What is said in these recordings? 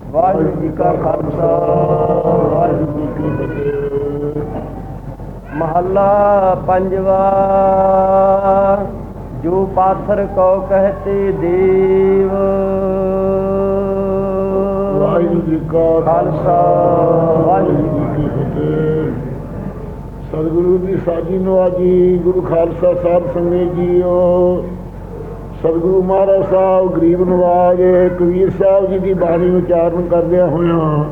ਵਾਹਿਗੁਰੂ ਜੀ ਕਾ ਖਾਲਸਾ, ਵਾਹਿਗੁਰੂ ਜੀ ਕੀ ਫਤਿਹ। ਮਹੱਲਾ ਪੰਜਵਾ, ਜੋ ਪਾਥਰ ਕੋ ਕਹਤੇ ਦੇਵ। ਵਾਹਿਗੁਰੂ ਜੀ ਕਾ ਖਾਲਸਾ, ਵਾਹਿਗੁਰੂ ਜੀ ਕੀ ਫਤਿਹ। ਸਤਿਗੁਰੂ ਦੀ ਸਾਜੀ ਨਵਾਜੀ, ਗੁਰੂ ਖਾਲਸਾ ਸਾਹਿਬ ਸੰਗਤ ਜੀਓ। ਸਤਿਗੁਰੂ ਮਹਾਰਾਜ ਸਾਹਿਬ ਗਰੀਬ ਨਵਾਜ ਕਬੀਰ ਸਾਹਿਬ ਜੀ ਦੀ ਬਾਣੀ ਉਚਾਰਨ ਕਰਦਿਆਂ ਹੋਇਆਂ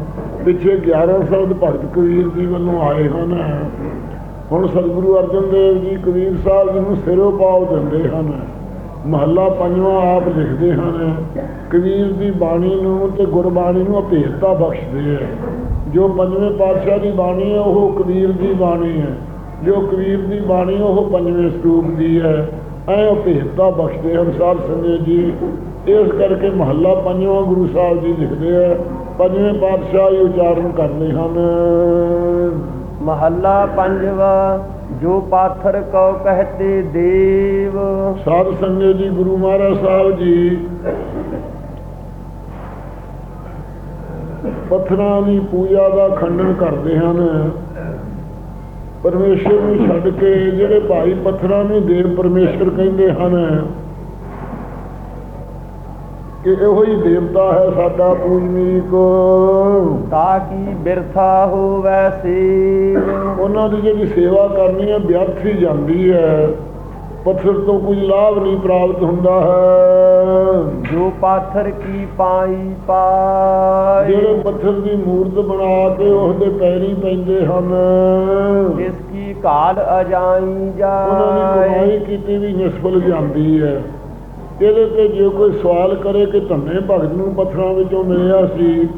ਪਿੱਛੇ 11 ਸ਼ਬਦ ਭਗਤ ਕਬੀਰ ਜੀ ਵੱਲੋਂ ਆਏ ਹਨ। ਹੁਣ ਸਤਿਗੁਰੂ ਅਰਜਨ ਦੇਵ ਜੀ ਕਬੀਰ ਸਾਹਿਬ ਜੀ ਨੂੰ ਸਿਰੋਂ ਪਾਉ ਦਿੰਦੇ ਹਨ। ਮਹੱਲਾ ਪੰਜਵਾਂ ਆਪ ਲਿਖਦੇ ਹਨ। ਕਬੀਰ ਦੀ ਬਾਣੀ ਨੂੰ ਤੇ ਗੁਰਬਾਣੀ ਨੂੰ ਅਭੇਦਤਾ ਬਖਸ਼ਦੇ ਹੈ। ਜੋ ਪੰਜਵੇਂ ਪਾਤਸ਼ਾਹ ਦੀ ਬਾਣੀ ਹੈ, ਉਹ ਕਬੀਰ ਦੀ ਬਾਣੀ ਹੈ। ਜੋ ਕਬੀਰ ਦੀ ਬਾਣੀ, ਉਹ ਪੰਜਵੇਂ ਸਰੂਪ ਦੀ ਹੈ। ਐ ਅਭੇਦਤਾ ਬਖਸ਼ਦੇ ਹਨ ਸਾਧ ਸੰਗਤ ਜੀ। ਇਸ ਕਰਕੇ ਮਹੱਲਾ ਪੰਜਵਾਂ ਗੁਰੂ ਸਾਹਿਬ ਜੀ ਲਿਖਦੇ ਹੈ ਪੰਜਵੇਂ ਪਾਤਸ਼ਾਹ ਹੀ ਉਚਾਰਨ ਕਰਦੇ ਹਨ। ਮਹੱਲਾ ਪੰਜਵਾ ਜੋ ਪਾਥਰ ਕੋ ਕਹਤੇ ਦੇਵ। ਸਾਧ ਸੰਗਤ ਜੀ ਗੁਰੂ ਮਹਾਰਾਜ ਸਾਹਿਬ ਜੀ ਪੱਥਰਾਂ ਦੀ ਪੂਜਾ ਦਾ ਖੰਡਨ ਕਰਦੇ ਹਨ। ਪਰਮੇਸ਼ਰ ਨੂੰ ਛੱਡ ਕੇ ਜਿਹੜੇ ਭਾਈ ਪੱਥਰਾਂ ਨੂੰ ਦੇਵ ਪਰਮੇਸ਼ਰ ਕਹਿੰਦੇ ਹਨ ਕਿ ਇਹੋ ਹੀ ਦੇਵਤਾ ਹੈ ਸਾਡਾ ਪੂਜਨੀਕ ਤਾਂ ਕੀ ਬਿਰਥਾ ਹੋਵੈ ਸੇਵ ਉਹਨਾਂ ਦੀ ਜਿਹੜੀ ਸੇਵਾ ਕਰਨੀ ਹੈ ਵਿਅਰਥ ਹੀ ਜਾਂਦੀ ਹੈ। ਪੱਥਰ ਤੋਂ ਕੁਝ ਲਾਭ ਨਹੀਂ ਪ੍ਰਾਪਤ ਹੁੰਦਾ ਹੈ। ਜੋ ਪਾਥਰ ਕੀ ਪਾਈ ਪਾਈ। ਜਿਹੜੇ ਪੱਥਰ ਦੀ ਮੂਰਤ ਬਣਾ ਕੇ ਉਸ ਦੇ ਪੈਰੀ ਪੈਂਦੇ ਹਨ। ਜਿਸ ਕੀ ਕਾਲ ਅਜਾਈ ਉਹਨਾਂ ਦੀ ਜਾਏ। ਕਮਾਈ ਕੀਤੀ ਵੀ ਨਿਸਫਲ ਜਾਂਦੀ ਹੈ। ਇਹਦੇ ਤੇ ਜੇ ਕੋਈ ਸਵਾਲ ਕਰੇ ਕਿ ਧੰਨੇ ਭਗਤ ਨੂੰ ਪੱਥਰਾਂ ਵਿੱਚੋਂ ਮਿਲਿਆ ਸੀ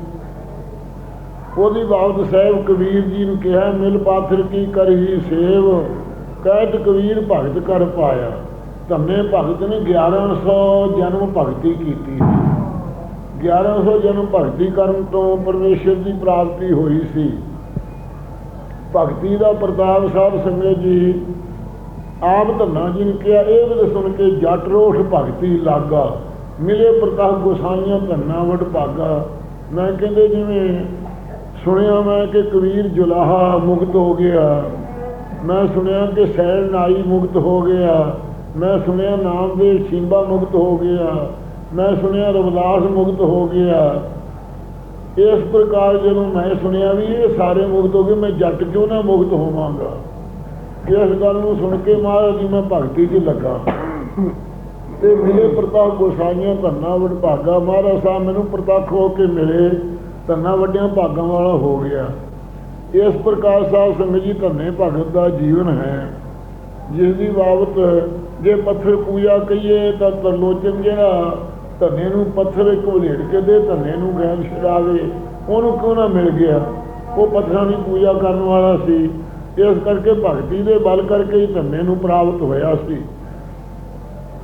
ਉਹਦੀ ਬਾਬਤ ਸਾਹਿਬ ਕਬੀਰ ਜੀ ਨੂੰ ਕਿਹਾ ਮਿਲ ਪਾਥਰ ਕੀ ਕਰਹੀ ਸੇਵ? ਕਹਿਤ ਕਬੀਰ ਭਗਤ ਕਰ ਪਾਇਆ। ਧੰਨੇ ਭਗਤ ਨੇ 1100 ਜਨਮ ਭਗਤੀ ਕੀਤੀ। ਸੀ 1100 ਜਨਮ ਭਗਤੀ ਕਰਨ ਤੋਂ ਪਰਮੇਸ਼ਰ ਦੀ ਪ੍ਰਾਪਤੀ ਹੋਈ ਸੀ। ਭਗਤੀ ਦਾ ਪ੍ਰਤਾਪ ਸਾਹਿਬ ਸੰਗਤ ਜੀ ਆਪ ਧੰਨਾ ਜੀ ਨੇ ਕਿਹਾ, ਇਹ ਵੀ ਸੁਣ ਕੇ ਜੱਟ ਰੋਠ ਭਗਤੀ ਲਾਗਾ। ਮਿਲੇ ਪ੍ਰਤਾਪ ਗੋਸਾਈਆਂ ਧੰਨਾ ਵਡ ਭਾਗਾ। ਮੈਂ ਕਹਿੰਦੇ ਜਿਵੇਂ ਸੁਣਿਆ ਮੈਂ ਕਿ ਕਬੀਰ ਜੁਲਾਹਾ ਮੁਕਤ ਹੋ ਗਿਆ। ਮੈਂ ਸੁਣਿਆ ਕਿ ਸੈਣ ਨਾਈ ਮੁਕਤ ਹੋ ਗਿਆ। ਮੈਂ ਸੁਣਿਆ ਨਾਮਦੇਵ ਸ਼ਿੰਬਾ ਮੁਕਤ ਹੋ ਗਿਆ। ਮੈਂ ਸੁਣਿਆ ਰਵਿਦਾਸ ਮੁਕਤ ਹੋ ਗਿਆ। ਇਸ ਪ੍ਰਕਾਰ ਜਦੋਂ ਮੈਂ ਸੁਣਿਆ ਵੀ ਇਹ ਸਾਰੇ ਮੁਕਤ ਹੋ ਗਏ, ਮੈਂ ਜੱਟ ਕਿਉਂ ਨਾ ਮੁਕਤ ਹੋਵਾਂਗਾ? ਇਸ ਗੱਲ ਨੂੰ ਸੁਣ ਕੇ ਮਹਾਰਾਜ ਜੀ ਮੈਂ ਭਗਤੀ 'ਚ ਲੱਗਾ। ਤੇ ਮਿਲੇ ਪ੍ਰਤਾਪ ਗੋਸਾਈਆਂ ਧੰਨਾ ਵਡ ਭਾਗਾ। ਮਹਾਰਾਜ ਸਾਹਿਬ ਮੈਨੂੰ ਪ੍ਰਤੱਖ ਹੋ ਕੇ ਮਿਲੇ। ਧੰਨਾ ਵੱਡਿਆਂ ਭਾਗਾਂ ਵਾਲਾ ਹੋ ਗਿਆ। ਇਸ ਪ੍ਰਕਾਰ ਸਾਹਿਬ ਸੰਗਤ ਜੀ ਧੰਨੇ ਭਗਤ ਦਾ ਜੀਵਨ ਹੈ। ਜਿਸ ਦੀ ਬਾਬਤ ਜੇ ਪੱਥਰ ਪੂਜਾ ਕਹੀਏ ਤਾਂ ਤਰਲੋਚਨ ਜਿਹੜਾ ਧੰਨੇ ਨੂੰ ਪੱਥਰ ਇੱਕ ਵਲੇੜ ਕੇ ਦੇ ਧੰਨੇ ਨੂੰ ਗੈਲ ਛਡਾਵੇ। ਉਹਨੂੰ ਕਿਉਂ ਨਾ ਮਿਲ ਗਿਆ? ਉਹ ਪੱਥਰਾਂ ਦੀ ਪੂਜਾ ਕਰਨ ਵਾਲਾ ਸੀ। ਇਸ ਕਰਕੇ ਭਗਤੀ ਦੇ ਬਲ ਕਰਕੇ ਹੀ ਧੰਨੇ ਨੂੰ ਪ੍ਰਾਪਤ ਹੋਇਆ ਸੀ।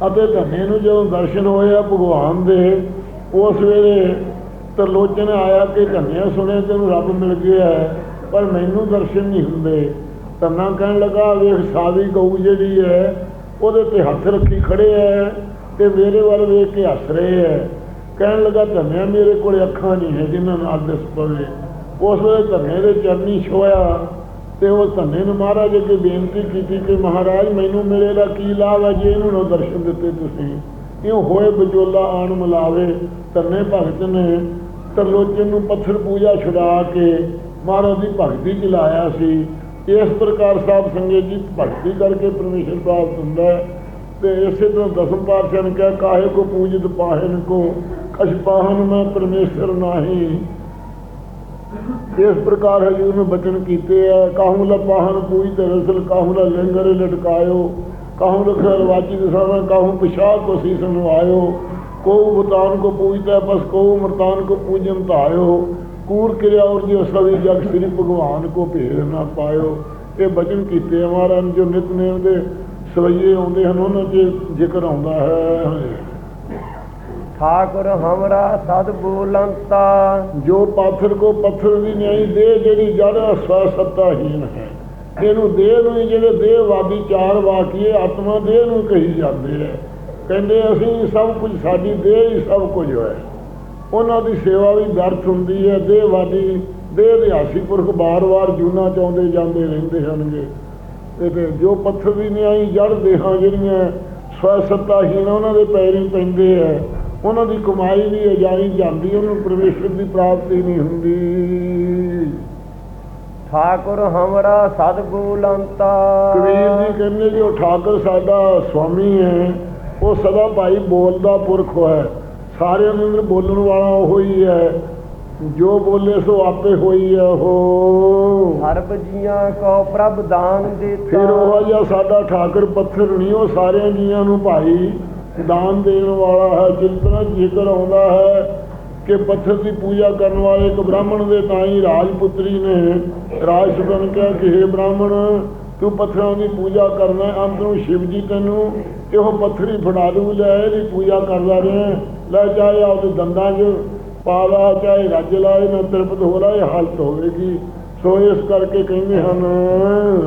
ਅਤੇ ਧੰਨੇ ਨੂੰ ਜਦੋਂ ਦਰਸ਼ਨ ਹੋਇਆ ਭਗਵਾਨ ਦੇ ਉਸ ਵੇਲੇ ਤਰਲੋਚਨ ਆਇਆ ਕਿ ਧੰਨਿਆ ਸੁਣਿਆ ਤੈਨੂੰ ਰੱਬ ਮਿਲ ਗਿਆ। ਹੈ, ਪਰ ਮੈਨੂੰ ਦਰਸ਼ਨ ਨਹੀਂ ਹੁੰਦੇ। ਧੰਨਾ ਕਹਿਣ ਲੱਗਾ, ਵੇਖ ਸਾਦੀ ਗਊ ਜਿਹੜੀ ਹੈ, ਉਹਦੇ ਤੇ ਹੱਥ ਰੱਖੀ ਖੜੇ ਹੈ ਤੇ ਮੇਰੇ ਵੱਲ ਵੇਖ ਕੇ ਹੱਸ ਰਹੇ ਹੈ। ਕਹਿਣ ਲੱਗਾ, ਧੰਨਿਆ ਮੇਰੇ ਕੋਲ ਅੱਖਾਂ ਨਹੀਂ ਹੈ ਜਿਨ੍ਹਾਂ ਨਾਲ ਦਿਸ ਪਵੇ। ਉਸ ਵੇਲੇ ਧੰਨੇ ਦੇ ਚਰਨੀ ਛੋਇਆ ਤੇ ਉਹ ਧੰਨੇ ਨੂੰ ਮਹਾਰਾਜ ਅੱਗੇ ਬੇਨਤੀ ਕੀਤੀ ਕਿ ਮਹਾਰਾਜ, ਮੈਨੂੰ ਮਿਲੇ ਦਾ ਕੀ ਲਾਭ ਹੈ ਜੇ ਇਹਨੂੰ ਦਰਸ਼ਨ ਦਿੱਤੇ ਤੁਸੀਂ। ਇਉਂ ਹੋਏ ਬਜੋਲਾ ਆਣ ਮਿਲਾਵੇ, ਧੰਨੇ ਭਗਤ ਨੇ ਤਰਲੋਚਨ ਨੂੰ ਪੱਥਰ ਪੂਜਾ ਛੁਡਾ ਕੇ ਮਹਾਰਾਜ ਦੀ ਭਗਤੀ ਚ ਲਾਇਆ ਸੀ। ਇਸ ਪ੍ਰਕਾਰ ਸਾਹਿਬ ਸੰਗਤ ਜੀ ਭਗਤੀ ਕਰਕੇ ਪਰਮੇਸ਼ਰ ਪ੍ਰਾਪਤ ਹੁੰਦਾ ਹੈ ਤੇ ਇਸੇ ਤਰ੍ਹਾਂ ਦਸਮ ਪਾਤਸ਼ਾਹ ਨੇ ਕਿਹਾ, ਕਾਹੇ ਕੋ ਪੂਜਿਤ ਪਾਹਨ ਕੋ ਖਸ਼ ਪਾਹਨ ਮੈਂ ਪਰਮੇਸ਼ਰ ਨਾਹੀ। ਇਸ ਪ੍ਰਕਾਰ ਹਜੂਰ ਨੇ ਬਚਨ ਕੀਤੇ ਆ ਕਾਹੂ ਲਾ ਪਾਹਨ ਪੂਜਿਤ ਰਸਲ ਕਾਹੂ ਲਾ ਲੰਗਰ ਲਟਕਾਇਓ ਕਾਹੂ ਲਖ ਰਵਾਜੀ ਦਸਾਂ ਕਾਹੂ ਪਿਸ਼ਾਦ ਕੋ ਸੀਸ ਨਵਾਇਓ ਕੋ ਬਤਾਨ ਕੋ ਪੂਜਤਾ ਪਸ ਕੋ ਮਰਤਾਨ ਕੋ ਪੂਜਨ ਧਾਇਓ। ਕੂਰ ਕਿਰਿਆ ਔਰ ਜੀ ਸਭੀ ਜਗ ਸ੍ਰੀ ਭਗਵਾਨ ਕੋ ਭੇਦ ਨਾ ਪਾਇਓ। ਇਹ ਬਚਨ ਕੀਤੇ ਮਹਾਰਾਜ ਜੋ ਨਿਤਨੇਮ ਦੇ ਸਵਈਏ ਆਉਂਦੇ ਹਨ ਉਹਨਾਂ 'ਚ ਜ਼ਿਕਰ ਆਉਂਦਾ ਹੈ। ਠਾਕੁਰ ਹਮਰਾ ਸਦ ਬੋਲੰਤਾ ਜੋ ਪਾਥਰ ਕੋ ਪੱਥਰ ਦੀ ਨਿਆਈ ਦੇ ਜਿਹੜੀ ਜੜ ਸਵੈ ਸੱਤਾਹੀਨ ਹੈ। ਇਹਨੂੰ ਦੇਹ ਨੂੰ ਜਿਹੜੇ ਦੇਹਵਾਦੀ ਚਾਰ ਵਾਕੀਏ ਆਤਮਾ ਦੇਹ ਨੂੰ ਕਹੀ ਜਾਂਦੇ ਹੈ ਕਹਿੰਦੇ ਅਸੀਂ ਸਭ ਕੁਝ ਸਾਡੀ ਦੇਹ ਹੀ ਸਭ ਕੁਝ ਹੋਇਆ ਉਹਨਾਂ ਦੀ ਸੇਵਾ ਵੀ ਵਿਅਰਥ ਹੁੰਦੀ ਹੈ ਦੇਹਵਾਦੀ ਦੇਹ ਦਿਹਾਸੀ ਪੁਰਖ ਬਾਰ-ਬਾਰ ਜੂਨਾ ਚਾਉਂਦੇ ਜਾਂਦੇ ਰਹਿੰਦੇ ਹਨਗੇ ਤੇ ਜੋ ਪੱਥਰ ਦੀ ਨਿਆਈ ਜੜ ਦੇਹਾਂ ਜਿਹੜੀਆਂ ਸਵੈ ਸੱਤਾਹੀਣ ਉਹਨਾਂ ਦੇ ਪੈਰੀਂ ਪੈਂਦੇ ਆ ਉਹਨਾਂ ਦੀ ਕਮਾਈ ਵੀ ਅਜਾਈ ਜਾਂਦੀ ਉਹਨੂੰ ਪਰਮੇਸ਼ਰ ਦੀ ਪ੍ਰਾਪਤੀ ਨਹੀਂ ਹੁੰਦੀ। ਠਾਕੁਰ ਹਮਰਾ ਸਤਗੁਲੰਤਾ ਕਬੀਰ ਜੀ ਕਹਿੰਦੇ ਜੀ ਉਹ ਠਾਕਰ ਸਾਡਾ ਸੁਆਮੀ ਹੈ ਉਹ ਸਦਾ ਭਾਈ ਬੋਲਦਾ ਪੁਰਖ ਹੈ ਸਾਰਿਆਂ ਦੇ ਅੰਦਰ ਬੋਲਣ ਵਾਲਾ ਉਹ ਹੀ। ਹੈ ਜੋ ਬੋਲੇ ਸੋ ਆਪੇ ਹੋਈ ਹੈ ਉਹ। ਸਰਬ ਜੀਆਂ ਕੋ ਪ੍ਰਭ ਦਾਨ ਦਿੱਤਾ। ਫਿਰ ਉਹ ਜਿਹਾ ਸਾਡਾ ਠਾਕਰ ਪੱਥਰ ਨਹੀਂ ਉਹ ਸਾਰਿਆਂ ਜੀਆਂ ਨੂੰ ਭਾਈ ਦਾਨ ਦੇਣ ਵਾਲਾ ਹੈ। ਜਿਸ ਤਰ੍ਹਾਂ ਜ਼ਿਕਰ ਆਉਂਦਾ ਹੈ ਕਿ ਪੱਥਰ ਦੀ ਪੂਜਾ ਕਰਨ ਵਾਲੇ ਇੱਕ ਬ੍ਰਾਹਮਣ ਦੇ ਤਾਈ ਰਾਜਪੁੱਤਰੀ ਨੇ ਰਾਜਸੁਬਨ ਕਿਹਾ ਕਿ हे ਬ੍ਰਾਹਮਣ ਤੂੰ ਪੱਥਰਾਂ ਦੀ ਪੂਜਾ ਕਰਨਾ ਹੈ, ਅੰਤ ਨੂੰ ਸ਼ਿਵ ਜੀ ਤੈਨੂੰ ਇਹੋ ਪੱਥਰੀ ਫੜਾ ਦੂ ਲੈ ਇਹਦੀ ਪੂਜਾ ਕਰਦਾ ਰਿਹਾ। ਲੈ ਚਾਹੇ ਆਪਦੇ ਦੰਦਾਂ 'ਚ ਪਾ ਲਾ ਚਾਹੇ ਰੱਜ ਲਾਏ ਨਾ ਤ੍ਰਿਪਤ ਹੋ ਇਹ ਹਾਲਤ ਹੋਵੇਗੀ। ਸੋ ਇਸ ਕਰਕੇ ਕਹਿੰਦੇ ਹਨ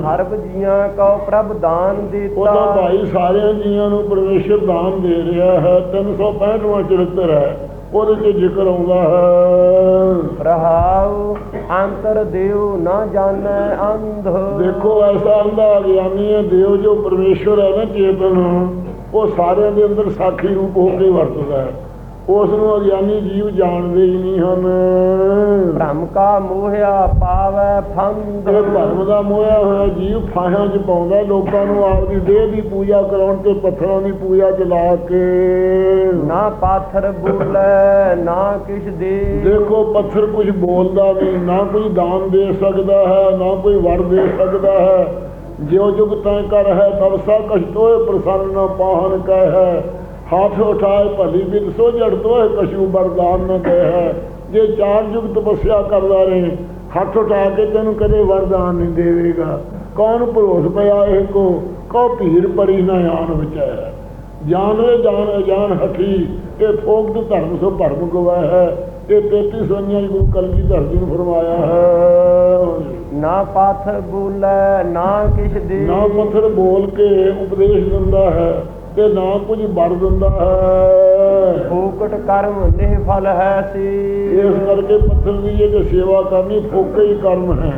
ਸਰਬ ਜੀਆਂ ਕੋ ਪ੍ਰਭ ਦਾਨ ਦਿੱਤਾ। ਉਹਦਾ ਭਾਈ ਸਾਰਿਆਂ ਜੀਆਂ ਨੂੰ ਪਰਮੇਸ਼ਰ ਦਾਨ ਦੇ ਰਿਹਾ ਹੈ 365ਵਾਂ ਚਰਿੱਤਰ ਹੈ ਉਹਦੇ 'ਚ ਜ਼ਿਕਰ ਆਉਂਦਾ ਹੈ। ਰਹਾਉ ਅੰਤਰ ਦੇਉ ਨਾ ਜਾਣੈ ਅੰਧ। ਦੇਖੋ ਐਸਾ ਅੰਦਾ ਗਿਆਨੀ ਹੈ ਦੇਵ ਜੋ ਪਰਮੇਸ਼ਰ ਹੈ ਨਾ ਚੇਤਨ ਉਹ ਸਾਰਿਆਂ ਦੇ ਅੰਦਰ ਸਾਖੀ ਰੂਪ ਹੋ ਕੇ ਵਰਤਦਾ ਹੈ। ਉਸ ਨੂੰ ਅਗਿਆਨੀ ਜੀਵ ਜਾਣਦੇ ਹੀ ਨਹੀਂ ਹਨ। ਭ੍ਰਮ ਕਾ ਮੋਹਿਆ ਪਾਵੈ ਫੰਦ ਇਹ ਭਰਮ ਦਾ ਮੋਇਆ ਹੋਇਆ ਜੀਵ ਫਾਹਾਂ 'ਚ ਪਾਉਂਦਾ ਲੋਕਾਂ ਨੂੰ ਆਪਦੀ ਦੇਹ ਦੀ ਪੂਜਾ ਕਰਾਉਣ ਤੇ ਪੱਥਰਾਂ ਦੀ ਪੂਜਾ 'ਚ ਲਾ ਕੇ। ਨਾ ਪਾਥਰ ਬੋਲੇ ਨਾ ਕਿਛ ਦੇ। ਦੇਖੋ ਪੱਥਰ ਕੁਝ ਬੋਲਦਾ ਨਹੀਂ ਨਾ ਕੋਈ ਦਾਨ ਦੇ ਸਕਦਾ ਹੈ ਨਾ ਕੋਈ ਵਰ ਦੇ ਸਕਦਾ ਹੈ। ਜਿਉ ਜੁਗ ਤੈ ਕਰ ਹੈ ਤਬ ਸਾ ਕਸ਼ਤੋਏ ਪ੍ਰਸੰਨ ਨ ਪਾਹਨ ਕਹਿ ਹੈ। ਹੱਥ ਉਠਾਏ ਭਲੀ ਬਿਦ ਸੋ ਜੜ ਤੋਏ ਕਛੂ ਬਰਦਾਨ ਨ ਦੇ ਹੈ। ਜੇ ਚਾਰ ਯੁਗ ਤਪੱਸਿਆ ਕਰਦਾ ਰਹੇ ਹੱਥ ਉਠਾ ਕੇ ਤੈਨੂੰ ਕਦੇ ਵਰਦਾਨ ਨਹੀਂ ਦੇਵੇਗਾ। ਕੌਣ ਭਰੋਸ ਪਿਆ ਇਹ ਕੋ? ਕੋ ਭੀੜ ਪਰੀ ਨਾ ਆਣ ਵਿਚਾਰ ਜਾਨ ਰੇ ਜਾਨ ਅਜਾਨ ਹਠੀ ਇਹ ਫੋਗਦ ਧਰਮ ਸੋ ਭਰਮ ਗਵਾ ਹੈ। ਇਹ 33 ਸੋਈਆਂ ਗੁਰੂ ਕਲਗੀਧਰ ਜੀ ਨੂੰ ਫਰਮਾਇਆ ਹੈ। ਨਾ ਪਾਥਰ ਬੋਲੇ ਨਾ ਕਿਛ ਦੇ ਨਾ ਪੱਥਰ ਬੋਲ ਕੇ ਉਪਦੇਸ਼ ਦਿੰਦਾ ਹੈ। ਤੇ ਨਾ ਕੁਝ ਵਰ ਦਿੰਦਾ ਹੈ। ਫੂਕਟ ਕਰਮ ਨਿਹ ਫਲ ਹੈ ਸੀ। ਇਸ ਕਰਕੇ ਪੱਥਰ ਦੀ ਇਹ ਜੋ ਸੇਵਾ ਕਰਨੀ ਫੋਕੇ ਹੀ ਕਰਮ ਹੈ।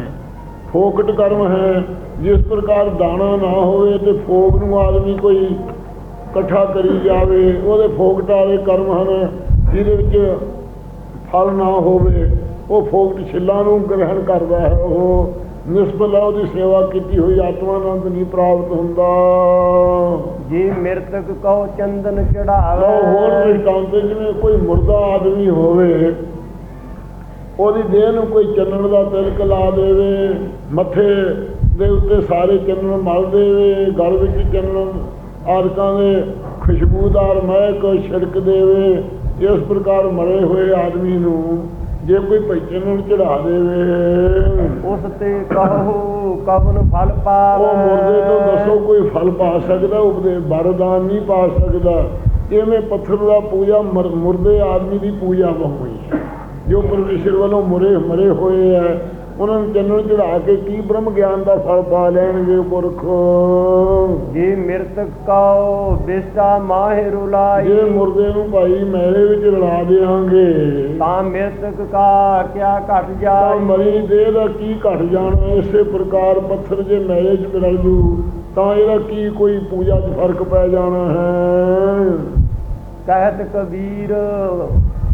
ਫੋਕਟ ਕਰਮ ਹੈ। ਜਿਸ ਪ੍ਰਕਾਰ ਦਾਣਾ ਨਾ ਹੋਵੇ ਤੇ ਫੋਕ ਨੂੰ ਆਦਮੀ ਕੋਈ ਇਕੱਠਾ ਕਰੀ ਜਾਵੇ ਉਹਦੇ ਫੋਕਟ ਵਾਲੇ ਕਰਮ ਹਨ। ਜਿਹਦੇ ਵਿੱਚ ਫਲ ਨਾ ਹੋਵੇ ਉਹ ਫੋਕਟ ਛਿੱਲਾਂ ਨੂੰ ਗ੍ਰਹਿਣ ਕਰਦਾ ਹੈ। ਉਹ ਨਿਸਬਲਾ ਉਹਦੀ ਸੇਵਾ ਕੀਤੀ ਹੋਈ ਆਤਮਾਨੰਦ ਨਹੀਂ ਪ੍ਰਾਪਤ ਹੁੰਦਾ। ਜੇ ਮਿਰਤਕ ਕਉ ਚੰਦਨ ਚੜਾਵੇ ਹੋਰ ਦ੍ਰਿਸ਼ਟਾਂਤ ਜਿਵੇਂ ਕੋਈ ਮੁਰਦਾ ਆਦਮੀ ਹੋਵੇ ਉਹਦੀ ਦੇਹ ਨੂੰ ਕੋਈ ਚੰਨਣ ਦਾ ਤਿਲਕ ਲਾ ਦੇਵੇ ਮੱਥੇ ਦੇ ਉੱਤੇ ਸਾਰੇ ਚੰਨਣ ਮਲ ਦੇਵੇ ਗਲ ਵਿੱਚ ਚੰਨਣ ਆਦਿਕਾਂ ਦੇ ਖੁਸ਼ਬੂਦਾਰ ਮਹਿਕ ਛਿੜਕ ਦੇਵੇ ਇਸ ਪ੍ਰਕਾਰ ਮਰੇ ਹੋਏ ਆਦਮੀ ਨੂੰ ਜੇ ਕੋਈ ਭਾਈ ਚੰਨਣ ਚੜਾ ਦੇਵੇ। ਉਸ ਤੇ ਕਹੋ ਕਵਨ ਫਲ ਪਾਵੇ। ਉਹ ਮੁਰਦੇ ਤੋਂ ਦੱਸੋ ਕੋਈ ਫਲ ਪਾ ਸਕਦਾ ਉਹਦੇ ਵਰਦਾਨ ਨਹੀਂ ਪਾ ਸਕਦਾ। ਇਵੇਂ ਪੱਥਰ ਦਾ ਪੂਜਾ ਮਰ- ਮੁਰਦੇ ਆਦਮੀ ਦੀ ਪੂਜਾ ਹੈ। ਜੋ ਪਰਮੇਸ਼ਰ ਵੱਲੋਂ ਮੁਰੇ ਮਰੇ ਹੋਏ ਹੈ। ਉਹਨਾਂ ਨੂੰ ਚੰਨਣ ਚੜਾ ਕੇ ਕੀ ਬ੍ਰਹਮ ਗਿਆਨ ਦਾ ਫਲ ਪਾ ਲੈਣਗੇ ਪੁਰਖ? ਜੇ ਮਿਰਤਕ ਕਉ ਬਿਸਾ ਮਾਹਿ ਰੁਲਾਈ। ਜੇ ਮੁਰਦੇ ਨੂੰ ਭਾਈ ਮੈਲੇ ਵਿੱਚ ਰਲਾ ਦੇਵਾਂਗੇ। ਤਾਂ ਮਿਰਤਕ ਕਾ ਕਿਆ ਘਟ ਜਾਈ ਮਰੀ ਦੇਹ ਦਾ ਕੀ ਘਟ ਜਾਣਾ? ਇਸੇ ਪ੍ਰਕਾਰ ਪੱਥਰ ਜੇ ਮੈਲੇ 'ਚ ਰਲ ਜੂ ਤਾਂ ਇਹਦਾ ਕੀ ਕੋਈ ਪੂਜਾ 'ਚ ਫ਼ਰਕ ਪੈ ਜਾਣਾ ਹੈ? ਕਹਿਤ ਕਬੀਰ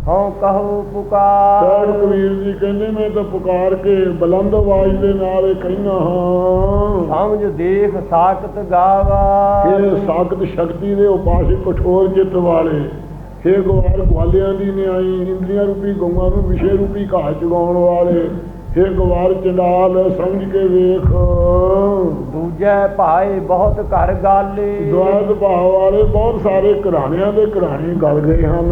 ਹਉ ਕਹੋ ਪੁਕਾਰ। ਸਾਹਿਬ ਕਬੀਰ ਜੀ ਕਹਿੰਦੇ ਮੈਂ ਤਾਂ ਪੁਕਾਰ ਕੇ ਬੁਲੰਦ ਆਵਾਜ਼ ਦੇ ਨਾਲ ਇਹ ਕਹਿਣਾ ਹਾਂ। ਸਮਝ ਦੇਖ ਸਾਖਤ ਗਾਵਾ। ਇਹ ਸਾਖਤ ਸ਼ਕਤੀ ਦੇ ਉਪਾਸਕ ਕਠੋਰ ਚਿੱਤ ਵਾਲੇ। ਹੇ ਗਵਾਰ ਗਵਾਲਿਆਂ ਦੀ ਨਿਆਈ ਇੰਦਰੀਆਂ ਰੂਪੀ ਗਊਆਂ ਨੂੰ ਵਿਸ਼ੇ ਰੂਪੀ ਘਾਹ ਚਗਾਉਣ ਵਾਲੇ। ਹੇ ਗਵਾਰ ਚੰਡਾਲ ਸਮਝ ਕੇ ਵੇਖ। ਦੂਜੇ ਭਾਏ ਬਹੁਤ ਘਰ ਗਾਲੇ। ਦੁਆਦ ਭਾਵ ਵਾਲੇ ਬਹੁਤ ਸਾਰੇ ਘਰਾਣਿਆਂ ਦੇ ਘਰਾਣੇ ਗਲ ਗਏ ਹਨ।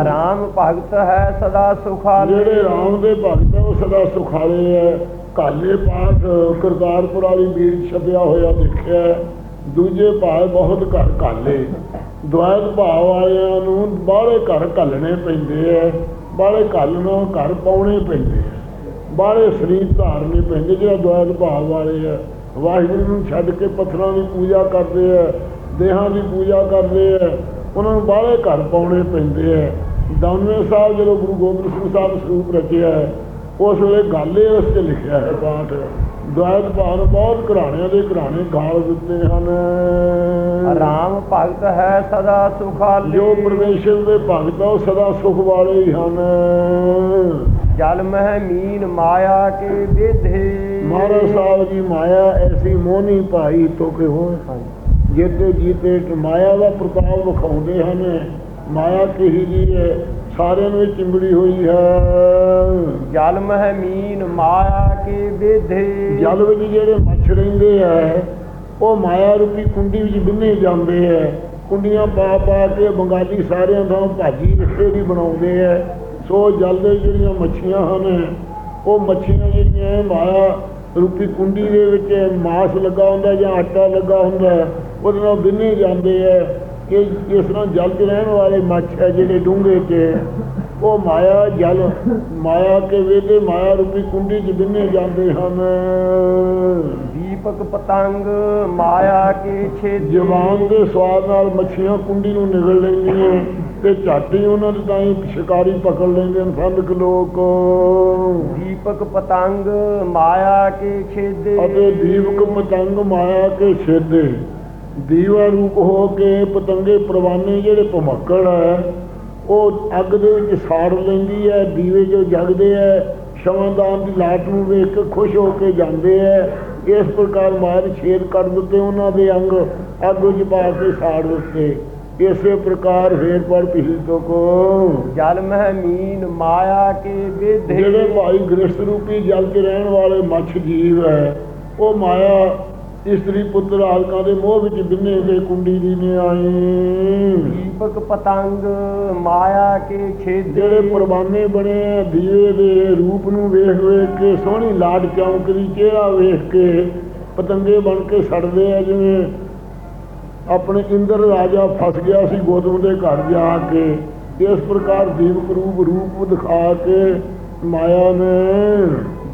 ਆਰਾਮ ਭਗਤ ਹੈ ਸਦਾ ਸੁਖਾਲੇ। ਜਿਹੜੇ ਰਾਮ ਦੇ ਭਗਤ ਉਹ ਸਦਾ ਸੁਖਾਲੇ ਐ ਕਾਲੇ ਪਾਠ ਕਰਤਾਰਪੁਰ ਵਾਲੀ ਬੀੜ ਛਪਿਆ ਹੋਇਆ ਦੇਖਿਆ। ਹੈ। ਦੂਜੇ ਭਾਵ ਬਹੁਤ ਘਰ ਕਾਲੇ ਦੁਆਦ ਭਾਵ ਵਾਲਿਆਂ ਨੂੰ ਬਾਹਲੇ ਘਰ ਘੱਲਣੇ ਪੈਂਦੇ ਐ ਬਾਹਲੇ ਘੱਲਣਾ ਘਰ ਪਾਉਣੇ ਪੈਂਦੇ ਐ ਬਾਹਲੇ ਸਰੀਰ ਧਾਰਨੇ ਪੈਂਦੇ ਜਿਹੜਾ ਦੁਆਦ ਭਾਵ ਵਾਲੇ ਐ ਵਾਹਿਗੁਰੂ ਨੂੰ ਛੱਡ ਕੇ ਪੱਥਰਾਂ ਦੀ ਪੂਜਾ ਕਰਦੇ ਐ ਦੇਹਾਂ ਦੀ ਪੂਜਾ ਕਰਦੇ ਐ ਉਹਨਾਂ ਨੂੰ ਬਾਹਲੇ ਘਰ ਪਾਉਣੇ ਪੈਂਦੇ ਐ ਦਾਨਵੇ ਸਾਹਿਬ ਜਦੋਂ ਗੁਰੂ ਗੋਬਿੰਦ ਸਿੰਘ ਸਾਹਿਬ ਸਰੂਪ ਰਚਿਆ ਹੈ, ਉਸ ਵੇਲੇ ਗਾਲੇ ਉਸ ਤੇ ਲਿਖਿਆ ਹੈ ਪਾਠ ਦੁਆਇਤ ਭਾਨ ਬਹੁਤ ਘਰਾਣਿਆਂ ਦੇ ਘਰਾਣੇ ਗਾਲ ਦਿੱਤੇ ਹਨ। ਰਾਮ ਭਗਤ ਹੈ ਸਦਾ ਸੁਖਾਲੀ। ਜੋ ਪਰਮੇਸ਼ਰ ਦੇ ਭਗਤ ਆ ਉਹ ਸਦਾ ਸੁਖ ਵਾਲੇ ਹੀ ਹਨ। ਜਲ ਮਹਿ ਮੀਨ ਮਾਇਆ ਕੇ ਵਿਧੇ ਮਹਾਰਾਜ ਸਾਹਿਬ ਜੀ ਮਾਇਆ ਐਸੀ ਮੋਹਨੀ ਭਾਈ ਤੋ ਕਿ ਹੋ। ਜੀਤੇ ਜੀਤੇ ਮਾਇਆ ਦਾ ਪ੍ਰਤਾਪ ਵਿਖਾਉਂਦੇ ਹਨ ਮਾਇਆ ਕਿਹੀ ਜੀ ਹੈ? ਸਾਰਿਆਂ ਨੂੰ ਚਿੰਬੜੀ ਹੋਈ ਹੈ। ਜਲ ਮਹਿ ਮੀਨ ਮਾਇਆ ਕੇ ਵਿਧੇ ਜਲ ਵਿੱਚ ਜਿਹੜੇ ਮੱਛ ਰਹਿੰਦੇ ਆ ਉਹ ਮਾਇਆ ਰੂਪੀ ਕੁੰਡੀ ਵਿੱਚ ਬਿੰਨੇ ਜਾਂਦੇ ਆ। ਕੁੰਡੀਆਂ ਪਾ ਪਾ ਕੇ ਬੰਗਾਲੀ ਸਾਰਿਆਂ ਤੋਂ ਭਾਜੀ ਰਿਸ਼ਤੇ ਦੀ ਬਣਾਉਂਦੇ ਆ। ਸੋ ਜਲ ਦੇ ਜਿਹੜੀਆਂ ਮੱਛੀਆਂ ਹਨ, ਉਹ ਮੱਛੀਆਂ ਜਿਹੜੀਆਂ ਮਾਇਆ ਰੂਪੀ ਕੁੰਡੀ ਦੇ ਵਿੱਚ ਮਾਸ ਲੱਗਾ ਹੁੰਦਾ ਜਾਂ ਆਟਾ ਲੱਗਾ ਹੁੰਦਾ, ਉਹਦੇ ਨਾਲ ਬਿੰਨੇ ਜਾਂਦੇ ਆ ਕਿ ਇਸ ਤਰ੍ਹਾਂ ਜਲ 'ਚ ਰਹਿਣ ਵਾਲੇ ਮੱਛ ਹੈ ਜਿਹੜੇ ਡੂੰਘੇ 'ਚ ਉਹ ਮਾਇਆ ਜਲ, ਮਾਇਆ ਕੇ ਵੇਲੇ ਮਾਇਆ ਰੂਪੀ ਕੁੰਡੀ 'ਚ ਬਿੰਨੇ ਜਾਂਦੇ ਹਨ। ਦੀਪਕ ਪਤੰਗ ਮਾਇਆ ਕੇ ਛੇਦੇ ਜਵਾਨ ਦੇ ਸਵਾਦ ਨਾਲ ਮੱਛੀਆਂ ਕੁੰਡੀ ਨੂੰ ਨਿਗਲ ਲੈਂਦੀਆਂ ਤੇ ਝੱਟ ਹੀ ਉਹਨਾਂ ਦੇ ਤਾਂ ਸ਼ਿਕਾਰੀ ਪਕੜ ਲੈਂਦੇ ਹਨ ਸੰਦਕ ਲੋਕ। ਦੀਪਕ ਪਤੰਗ ਮਾਇਆ ਕੇ ਛੇਦੇ ਅਤੇ ਦੀਵਕ ਪਤੰਗ ਮਾਇਆ ਕੇ ਛੇਦੇ ਦੀਵਾ ਰੂਪ ਹੋ ਕੇ ਪਤੰਗੇ ਪ੍ਰਵਾਨੇ ਜਿਹੜੇ ਭਮੱਕੜ ਹੈ ਉਹ ਅੱਗ ਦੇ ਵਿੱਚ ਸਾੜ ਲੈਂਦੀ ਹੈ ਦੀਵੇ ਜੋ ਜਗਦੇ ਹੈ ਸ਼ਵਨਦਾਨ ਦੀ ਲਾਟ ਨੂੰ ਵੇਖ ਕੇ ਖੁਸ਼ ਹੋ ਕੇ ਜਾਂਦੇ ਹੈ। ਇਸ ਪ੍ਰਕਾਰ ਮਾਰ ਛੇਦ ਕਰ ਦਿੱਤੇ ਉਹਨਾਂ ਦੇ ਅੰਗ ਅੱਗ ਵਿੱਚ ਪਾ ਕੇ ਸਾੜ ਦਿੱਤੇ। ਇਸੇ ਪ੍ਰਕਾਰ ਫੇਰ ਪੜ ਪੀਤੋ ਕੋ ਜਲ ਮਹਿ ਮੀਨ ਮਾਇਆ ਕੇ ਵਿਧੇ। ਜਿਹੜੇ ਭਾਈ ਗ੍ਰਸਤ ਰੂਪੀ ਜਲ 'ਚ ਰਹਿਣ ਵਾਲੇ ਮੱਛ ਜੀਵ ਹੈ ਉਹ ਮਾਇਆ ਇਸਤਰੀ ਪੁੱਤਰ ਆਦਿਕਾਂ ਦੇ ਮੋਹ ਵਿੱਚ ਬਿੰਨੇ ਦੇ ਕੁੰਡੀ ਦੀ ਨੇ ਆਏ ਦੀਪਕ ਪਤੰਗ ਮਾਇਆ ਕੇ ਛੇਦੇ ਜਿਹੜੇ ਪਰਵਾਨੇ ਬਣੇ ਆ ਦੀਵੇ ਦੇ ਰੂਪ ਨੂੰ ਵੇਖ ਵੇਖ ਕੇ ਸੋਹਣੀ ਲਾਡ ਚੌਂਕਦੀ ਚਿਹਰਾ ਵੇਖ ਕੇ ਪਤੰਗੇ ਬਣ ਕੇ ਸੜਦੇ ਆ ਜਿਵੇਂ ਆਪਣੇ ਇੰਦਰ ਰਾਜਾ ਫਸ ਗਿਆ ਸੀ ਗੋਤਮ ਦੇ ਘਰ ਜਾ ਕੇ। ਇਸ ਪ੍ਰਕਾਰ ਦੀਵਕ ਰੂਪ ਰੂਪ ਦਿਖਾ ਕੇ ਮਾਇਆ ਨੇ